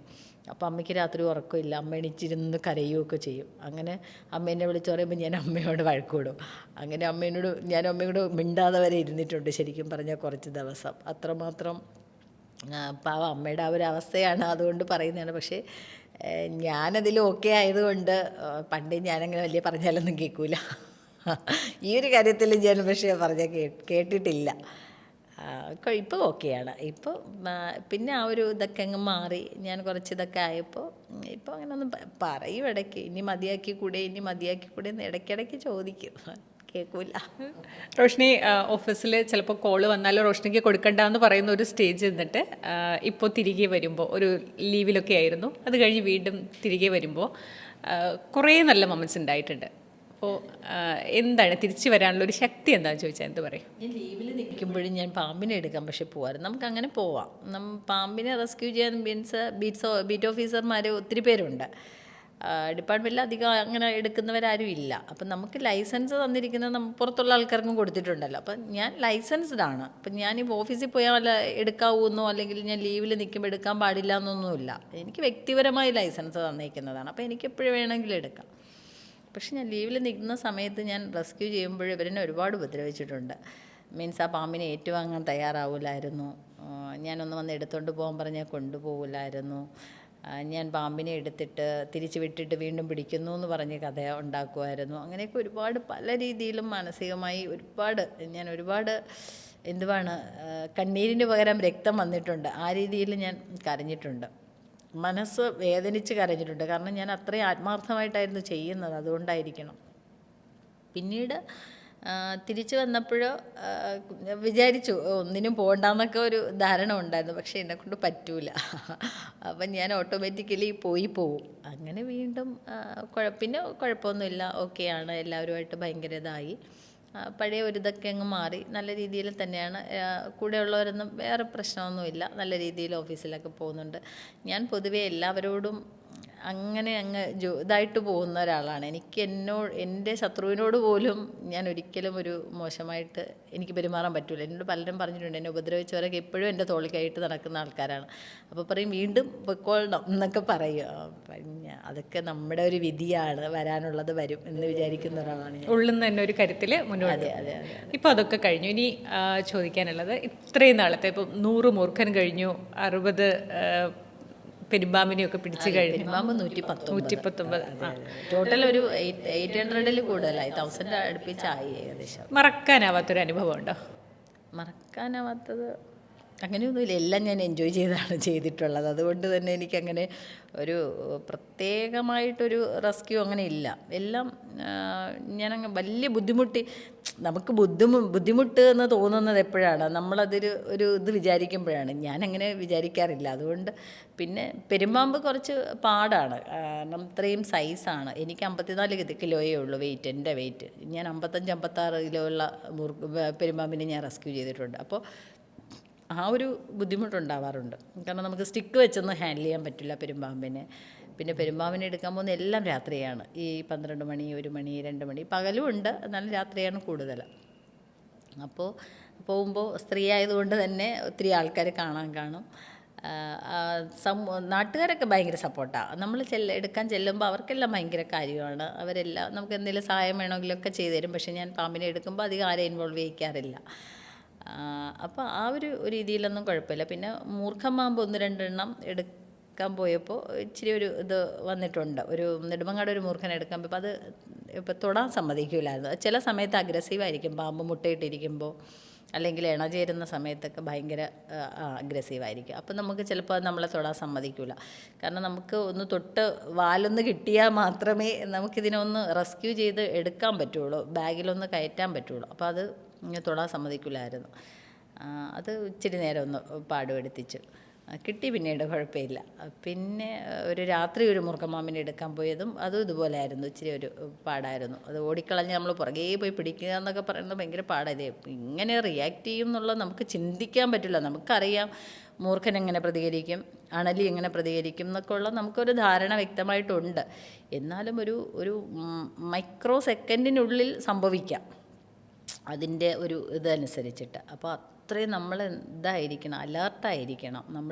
Speaker 1: അപ്പോൾ അമ്മയ്ക്ക് രാത്രി ഉറക്കമില്ല അമ്മ എണീച്ചിരുന്ന് കരയുകയൊക്കെ ചെയ്യും. അങ്ങനെ അമ്മേനെ വിളിച്ച് പറയുമ്പോൾ ഞാൻ അമ്മയോട് വഴക്കൂടും. അങ്ങനെ അമ്മേനോട് ഞാൻ അമ്മയോട് മിണ്ടാതെ വരെ ഇരുന്നിട്ടുണ്ട് ശരിക്കും പറഞ്ഞാൽ കുറച്ച് ദിവസം. അത്രമാത്രം പാവ അമ്മയുടെ ആ ഒരു അവസ്ഥയാണ് അതുകൊണ്ട് പറയുന്നതാണ്. പക്ഷേ ഞാനതിൽ ഓക്കെ ആയതുകൊണ്ട് പണ്ട് ഞാനങ്ങനെ വലിയ പറഞ്ഞാലൊന്നും കേൾക്കൂല. ഈ ഒരു കാര്യത്തിൽ ഞാൻ പക്ഷേ പറഞ്ഞ കേട്ടിട്ടില്ല. ഇപ്പോൾ ഓക്കെയാണ്. ഇപ്പോൾ പിന്നെ ആ ഒരു ഇതൊക്കെ അങ്ങ് മാറി. ഞാൻ കുറച്ച് ഇതൊക്കെ ആയപ്പോൾ ഇപ്പോൾ അങ്ങനെ ഒന്നും പറയും ഇടയ്ക്ക്. ഇനി മതിയാക്കി കൂടെ ഇനി മതിയാക്കി കൂടെ എന്ന് ഇടയ്ക്കിടയ്ക്ക് ചോദിക്കും. കേൾക്കൂല
Speaker 2: റോഷ്നി ഓഫീസിൽ ചിലപ്പോൾ കോൾ വന്നാൽ റോഷ്നിക്ക് കൊടുക്കണ്ടെന്ന് പറയുന്ന ഒരു സ്റ്റേജ് എന്നിട്ട് ഇപ്പോൾ തിരികെ വരുമ്പോൾ ഒരു ലീവിലൊക്കെ ആയിരുന്നു. അത് കഴിഞ്ഞ് വീണ്ടും തിരികെ വരുമ്പോൾ കുറേ നല്ല മൊമെന്റ്സ് ഉണ്ടായിട്ടുണ്ട്. അപ്പോൾ എന്താണ് തിരിച്ചു വരാനുള്ള ഒരു ശക്തി എന്താണെന്ന് ചോദിച്ചാൽ എന്ത് പറയും?
Speaker 1: ഞാൻ ലീവിൽ നിൽക്കുമ്പോഴും ഞാൻ പാമ്പിനെ എടുക്കാം പക്ഷെ പോകാറ് നമുക്ക് അങ്ങനെ പോവാം. നം പാമ്പിനെ റെസ്ക്യൂ ചെയ്യാൻ മീൻസ് ബീറ്റ്സ് ബീറ്റ് ഓഫീസർമാർ ഒത്തിരി പേരുണ്ട്. ഡിപ്പാർട്ട്മെന്റിൽ അധികം അങ്ങനെ എടുക്കുന്നവരാരും ഇല്ല. അപ്പം നമുക്ക് ലൈസൻസ് തന്നിരിക്കുന്നത് നമ്മ പുറത്തുള്ള ആൾക്കാർക്കും കൊടുത്തിട്ടുണ്ടല്ലോ. അപ്പം ഞാൻ ലൈസൻസ്ഡ് ആണ്. അപ്പം ഞാൻ ഈ ഓഫീസിൽ പോയാൽ വല്ല എടുക്കാവൂന്നോ അല്ലെങ്കിൽ ഞാൻ ലീവിൽ നിൽക്കുമ്പോൾ എടുക്കാൻ പാടില്ല എന്നൊന്നുമില്ല എനിക്ക് വ്യക്തിപരമായി ലൈസൻസ് തന്നിരിക്കുന്നതാണ് അപ്പോൾ എനിക്ക് എപ്പോഴും വേണമെങ്കിലും എടുക്കാം. പക്ഷെ ഞാൻ ലീവിൽ നിൽക്കുന്ന സമയത്ത് ഞാൻ റെസ്ക്യൂ ചെയ്യുമ്പോൾ ഇവരെന്നെ ഒരുപാട് ഉപദ്രവിച്ചിട്ടുണ്ട്. മീൻസ് ആ പാമ്പിനെ ഏറ്റുവാങ്ങാൻ തയ്യാറാവില്ലായിരുന്നു ഞാനൊന്ന് വന്ന് എടുത്തുകൊണ്ട് പോകാൻ പറഞ്ഞാൽ കൊണ്ടുപോകില്ലായിരുന്നു ഞാൻ പാമ്പിനെ എടുത്തിട്ട് തിരിച്ചു വിട്ടിട്ട് വീണ്ടും പിടിക്കുന്നു എന്ന് പറഞ്ഞ് കഥ ഉണ്ടാക്കുമായിരുന്നു. അങ്ങനെയൊക്കെ ഒരുപാട് പല രീതിയിലും മാനസികമായി ഒരുപാട് ഞാൻ ഒരുപാട് എന്തുവാണ് കണ്ണീരിന് പകരം രക്തം വന്നിട്ടുണ്ട്. ആ രീതിയിൽ ഞാൻ കരഞ്ഞിട്ടുണ്ട്. മനസ്സ് വേദനിച്ച് കരഞ്ഞിട്ടുണ്ട്. കാരണം ഞാൻ അത്രയും ആത്മാർത്ഥമായിട്ടായിരുന്നു ചെയ്യുന്നത്. അതുകൊണ്ടായിരിക്കണം. പിന്നീട് തിരിച്ചു വന്നപ്പോഴോ വിചാരിച്ചു ഒന്നിനും പോകണ്ടെന്നൊക്കെ ഒരു ധാരണ ഉണ്ടായിരുന്നു. പക്ഷേ എന്നെക്കൊണ്ട് പറ്റൂല. അപ്പം ഞാൻ ഓട്ടോമാറ്റിക്കലി പോയി പോവും. അങ്ങനെ വീണ്ടും കുഴപ്പിന് കുഴപ്പമൊന്നുമില്ല. ഓക്കെയാണ് എല്ലാവരുമായിട്ട് ഭയങ്കര ഇതായി. പഴയ ഒരു ഇതൊക്കെ അങ്ങ് മാറി. നല്ല രീതിയിൽ തന്നെയാണ്. കൂടെ കൂടെയുള്ളവരൊന്നും വേറെ പ്രശ്നമൊന്നുമില്ല. നല്ല രീതിയിൽ ഓഫീസിലൊക്കെ പോകുന്നുണ്ട്. ഞാൻ പൊതുവേ എല്ലാവരോടും അങ്ങനെ അങ്ങ് ജോ ഇതായിട്ട് പോകുന്ന ഒരാളാണ്. എനിക്ക് എന്നോട് എന്റെ ശത്രുവിനോട് പോലും ഞാൻ ഒരിക്കലും ഒരു മോശമായിട്ട് എനിക്ക് പെരുമാറാൻ പറ്റില്ല എന്നോട് പലരും പറഞ്ഞിട്ടുണ്ട് എന്നെ ഉപദ്രവിച്ചവരൊക്കെ എപ്പോഴും എന്റെ തോളിക്കായിട്ട് നടക്കുന്ന ആൾക്കാരാണ്. അപ്പോൾ പറയും വീണ്ടും പൊയ്ക്കൊള്ളണം എന്നൊക്കെ പറയും. അതൊക്കെ നമ്മുടെ ഒരു വിധിയാണ് വരാനുള്ളത് വരും എന്ന് വിചാരിക്കുന്ന ഒരാളാണ്
Speaker 2: ഉള്ളിൽ നിന്ന് തന്നെ ഒരു കരുത്തിൽ മുന്നോട്ട്
Speaker 1: അതെ അതെ
Speaker 2: ഇപ്പോൾ അതൊക്കെ കഴിഞ്ഞു. ഇനി ചോദിക്കാനുള്ളത് ഇത്രയും നാളത്തെ ഇപ്പം നൂറ് മൂർഖൻ കഴിഞ്ഞു അറുപത് പെരുമ്പാമ്പിനെയൊക്കെ പിടിച്ചു കഴിഞ്ഞു.
Speaker 1: പെരുമ്പാമ്പ് നൂറ്റി പത്തൊമ്പത്
Speaker 2: നൂറ്റി പത്തൊമ്പത്
Speaker 1: ടോട്ടൽ ഒരു എയ്റ്റ് ഹൺഡ്രഡിൽ കൂടുതലായി. തൗസൻഡ് അടുപ്പിച്ചായി ഏകദേശം.
Speaker 2: മറക്കാനാവാത്തൊരു അനുഭവം ഉണ്ടോ
Speaker 1: മറക്കാനാവാത്തത് അങ്ങനെയൊന്നുമില്ല. എല്ലാം ഞാൻ എൻജോയ് ചെയ്താണ് ചെയ്തിട്ടുള്ളത്. അതുകൊണ്ട് തന്നെ എനിക്കങ്ങനെ ഒരു പ്രത്യേകമായിട്ടൊരു റെസ്ക്യൂ അങ്ങനെ ഇല്ല. എല്ലാം ഞാനങ്ങ് വലിയ ബുദ്ധിമുട്ടി നമുക്ക് ബുദ്ധിമു ബുദ്ധിമുട്ട് എന്ന് തോന്നുന്നത് എപ്പോഴാണ്? നമ്മളതൊരു ഒരു ഇത് വിചാരിക്കുമ്പോഴാണ്. ഞാനങ്ങനെ വിചാരിക്കാറില്ല. അതുകൊണ്ട് പിന്നെ പെരുമ്പാമ്പ് കുറച്ച് പാടാണ്. കാരണം ഇത്രയും സൈസാണ് എനിക്ക് അമ്പത്തിനാല് കിലോയേ ഉള്ളൂ വെയിറ്റ് എന്റെ വെയിറ്റ് ഞാൻ അമ്പത്തഞ്ച് അമ്പത്താറ് കിലോ ഉള്ള മുർ പെരുമ്പാമ്പിനെ ഞാൻ റെസ്ക്യൂ ചെയ്തിട്ടുണ്ട്. അപ്പോൾ ആ ഒരു ബുദ്ധിമുട്ടുണ്ടാവാറുണ്ട്. കാരണം നമുക്ക് സ്റ്റിക്ക് വെച്ചൊന്നും ഹാൻഡിൽ ചെയ്യാൻ പറ്റില്ല പെരുമ്പാമ്പിനെ. പിന്നെ പെരുമ്പാമ്പിനെ എടുക്കാൻ പോകുന്ന എല്ലാം രാത്രിയാണ്. ഈ പന്ത്രണ്ട് മണി ഒരു മണി രണ്ട് മണി പകലും ഉണ്ട്. എന്നാലും രാത്രിയാണ് കൂടുതൽ. അപ്പോൾ പോകുമ്പോൾ സ്ത്രീ ആയതുകൊണ്ട് തന്നെ ഒത്തിരി ആൾക്കാർ കാണാൻ കാണും. സമൂ നാട്ടുകാരൊക്കെ ഭയങ്കര സപ്പോർട്ടാണ് നമ്മൾ ചെല്ല എടുക്കാൻ ചെല്ലുമ്പോൾ അവർക്കെല്ലാം ഭയങ്കര കാര്യമാണ്. അവരെല്ലാം നമുക്ക് എന്തെങ്കിലും സഹായം വേണമെങ്കിലൊക്കെ ചെയ്തു തരും. പക്ഷേ ഞാൻ പാമ്പിനെ എടുക്കുമ്പോൾ അധികം ആരെയും ഇൻവോൾവ് ചെയ്യിക്കാറില്ല. അപ്പോൾ ആ ഒരു രീതിയിലൊന്നും കുഴപ്പമില്ല. പിന്നെ മൂർഖം പാമ്പ് ഒന്ന് രണ്ടെണ്ണം എടുക്കാൻ പോയപ്പോൾ ഇച്ചിരി ഒരു ഇത് വന്നിട്ടുണ്ട്. ഒരു നെടുമങ്ങാട് ഒരു മൂർഖനെ എടുക്കാൻ പോയപ്പോൾ അത് ഇപ്പോൾ തൊടാൻ സമ്മതിക്കില്ലായിരുന്നു ചില സമയത്ത് അഗ്രസീവായിരിക്കും പാമ്പ് മുട്ടയിട്ടിരിക്കുമ്പോൾ അല്ലെങ്കിൽ ഇണ ചേരുന്ന സമയത്തൊക്കെ ഭയങ്കര അഗ്രസീവായിരിക്കും അപ്പം നമുക്ക് ചിലപ്പോൾ അത് നമ്മളെ തൊടാൻ സമ്മതിക്കില്ല കാരണം നമുക്ക് ഒന്ന് തൊട്ട് വാലൊന്ന് കിട്ടിയാൽ മാത്രമേ നമുക്കിതിനൊന്ന് റെസ്ക്യൂ ചെയ്ത് എടുക്കാൻ പറ്റുള്ളൂ. ബാഗിലൊന്ന് കയറ്റാൻ പറ്റുള്ളൂ. അപ്പോൾ അത് തൊടാൻ സമ്മതിക്കില്ലായിരുന്നു. അത് ഇച്ചിരി നേരം ഒന്ന് പാടുപെടുത്തിച്ചു. കിട്ടി പിന്നീട് കുഴപ്പമില്ല. പിന്നെ ഒരു രാത്രി ഒരു മുറുക്കമാമിനെ എടുക്കാൻ പോയതും അതും ഇതുപോലെ ആയിരുന്നു ഇച്ചിരി ഒരു പാടായിരുന്നു. അത് ഓടിക്കളഞ്ഞ് നമ്മൾ പുറകെ പോയി പിടിക്കുക എന്നൊക്കെ പറയുന്നത് ഭയങ്കര പാടായി ഇങ്ങനെ റിയാക്ട് ചെയ്യും എന്നുള്ളത് നമുക്ക് ചിന്തിക്കാൻ പറ്റില്ല. നമുക്കറിയാം മൂർഖൻ എങ്ങനെ പ്രതികരിക്കും അണലി എങ്ങനെ പ്രതികരിക്കും എന്നൊക്കെ ഉള്ള നമുക്കൊരു ധാരണ വ്യക്തമായിട്ടുണ്ട്. എന്നാലും ഒരു ഒരു മൈക്രോ സെക്കൻഡിനുള്ളിൽ സംഭവിക്കാം. അതിന്റെ ഒരു ഇതനുസരിച്ചിട്ട് അപ്പോൾ അത്രയും നമ്മൾ ഇതായിരിക്കണം അലേർട്ടായിരിക്കണം നമ്മുടെ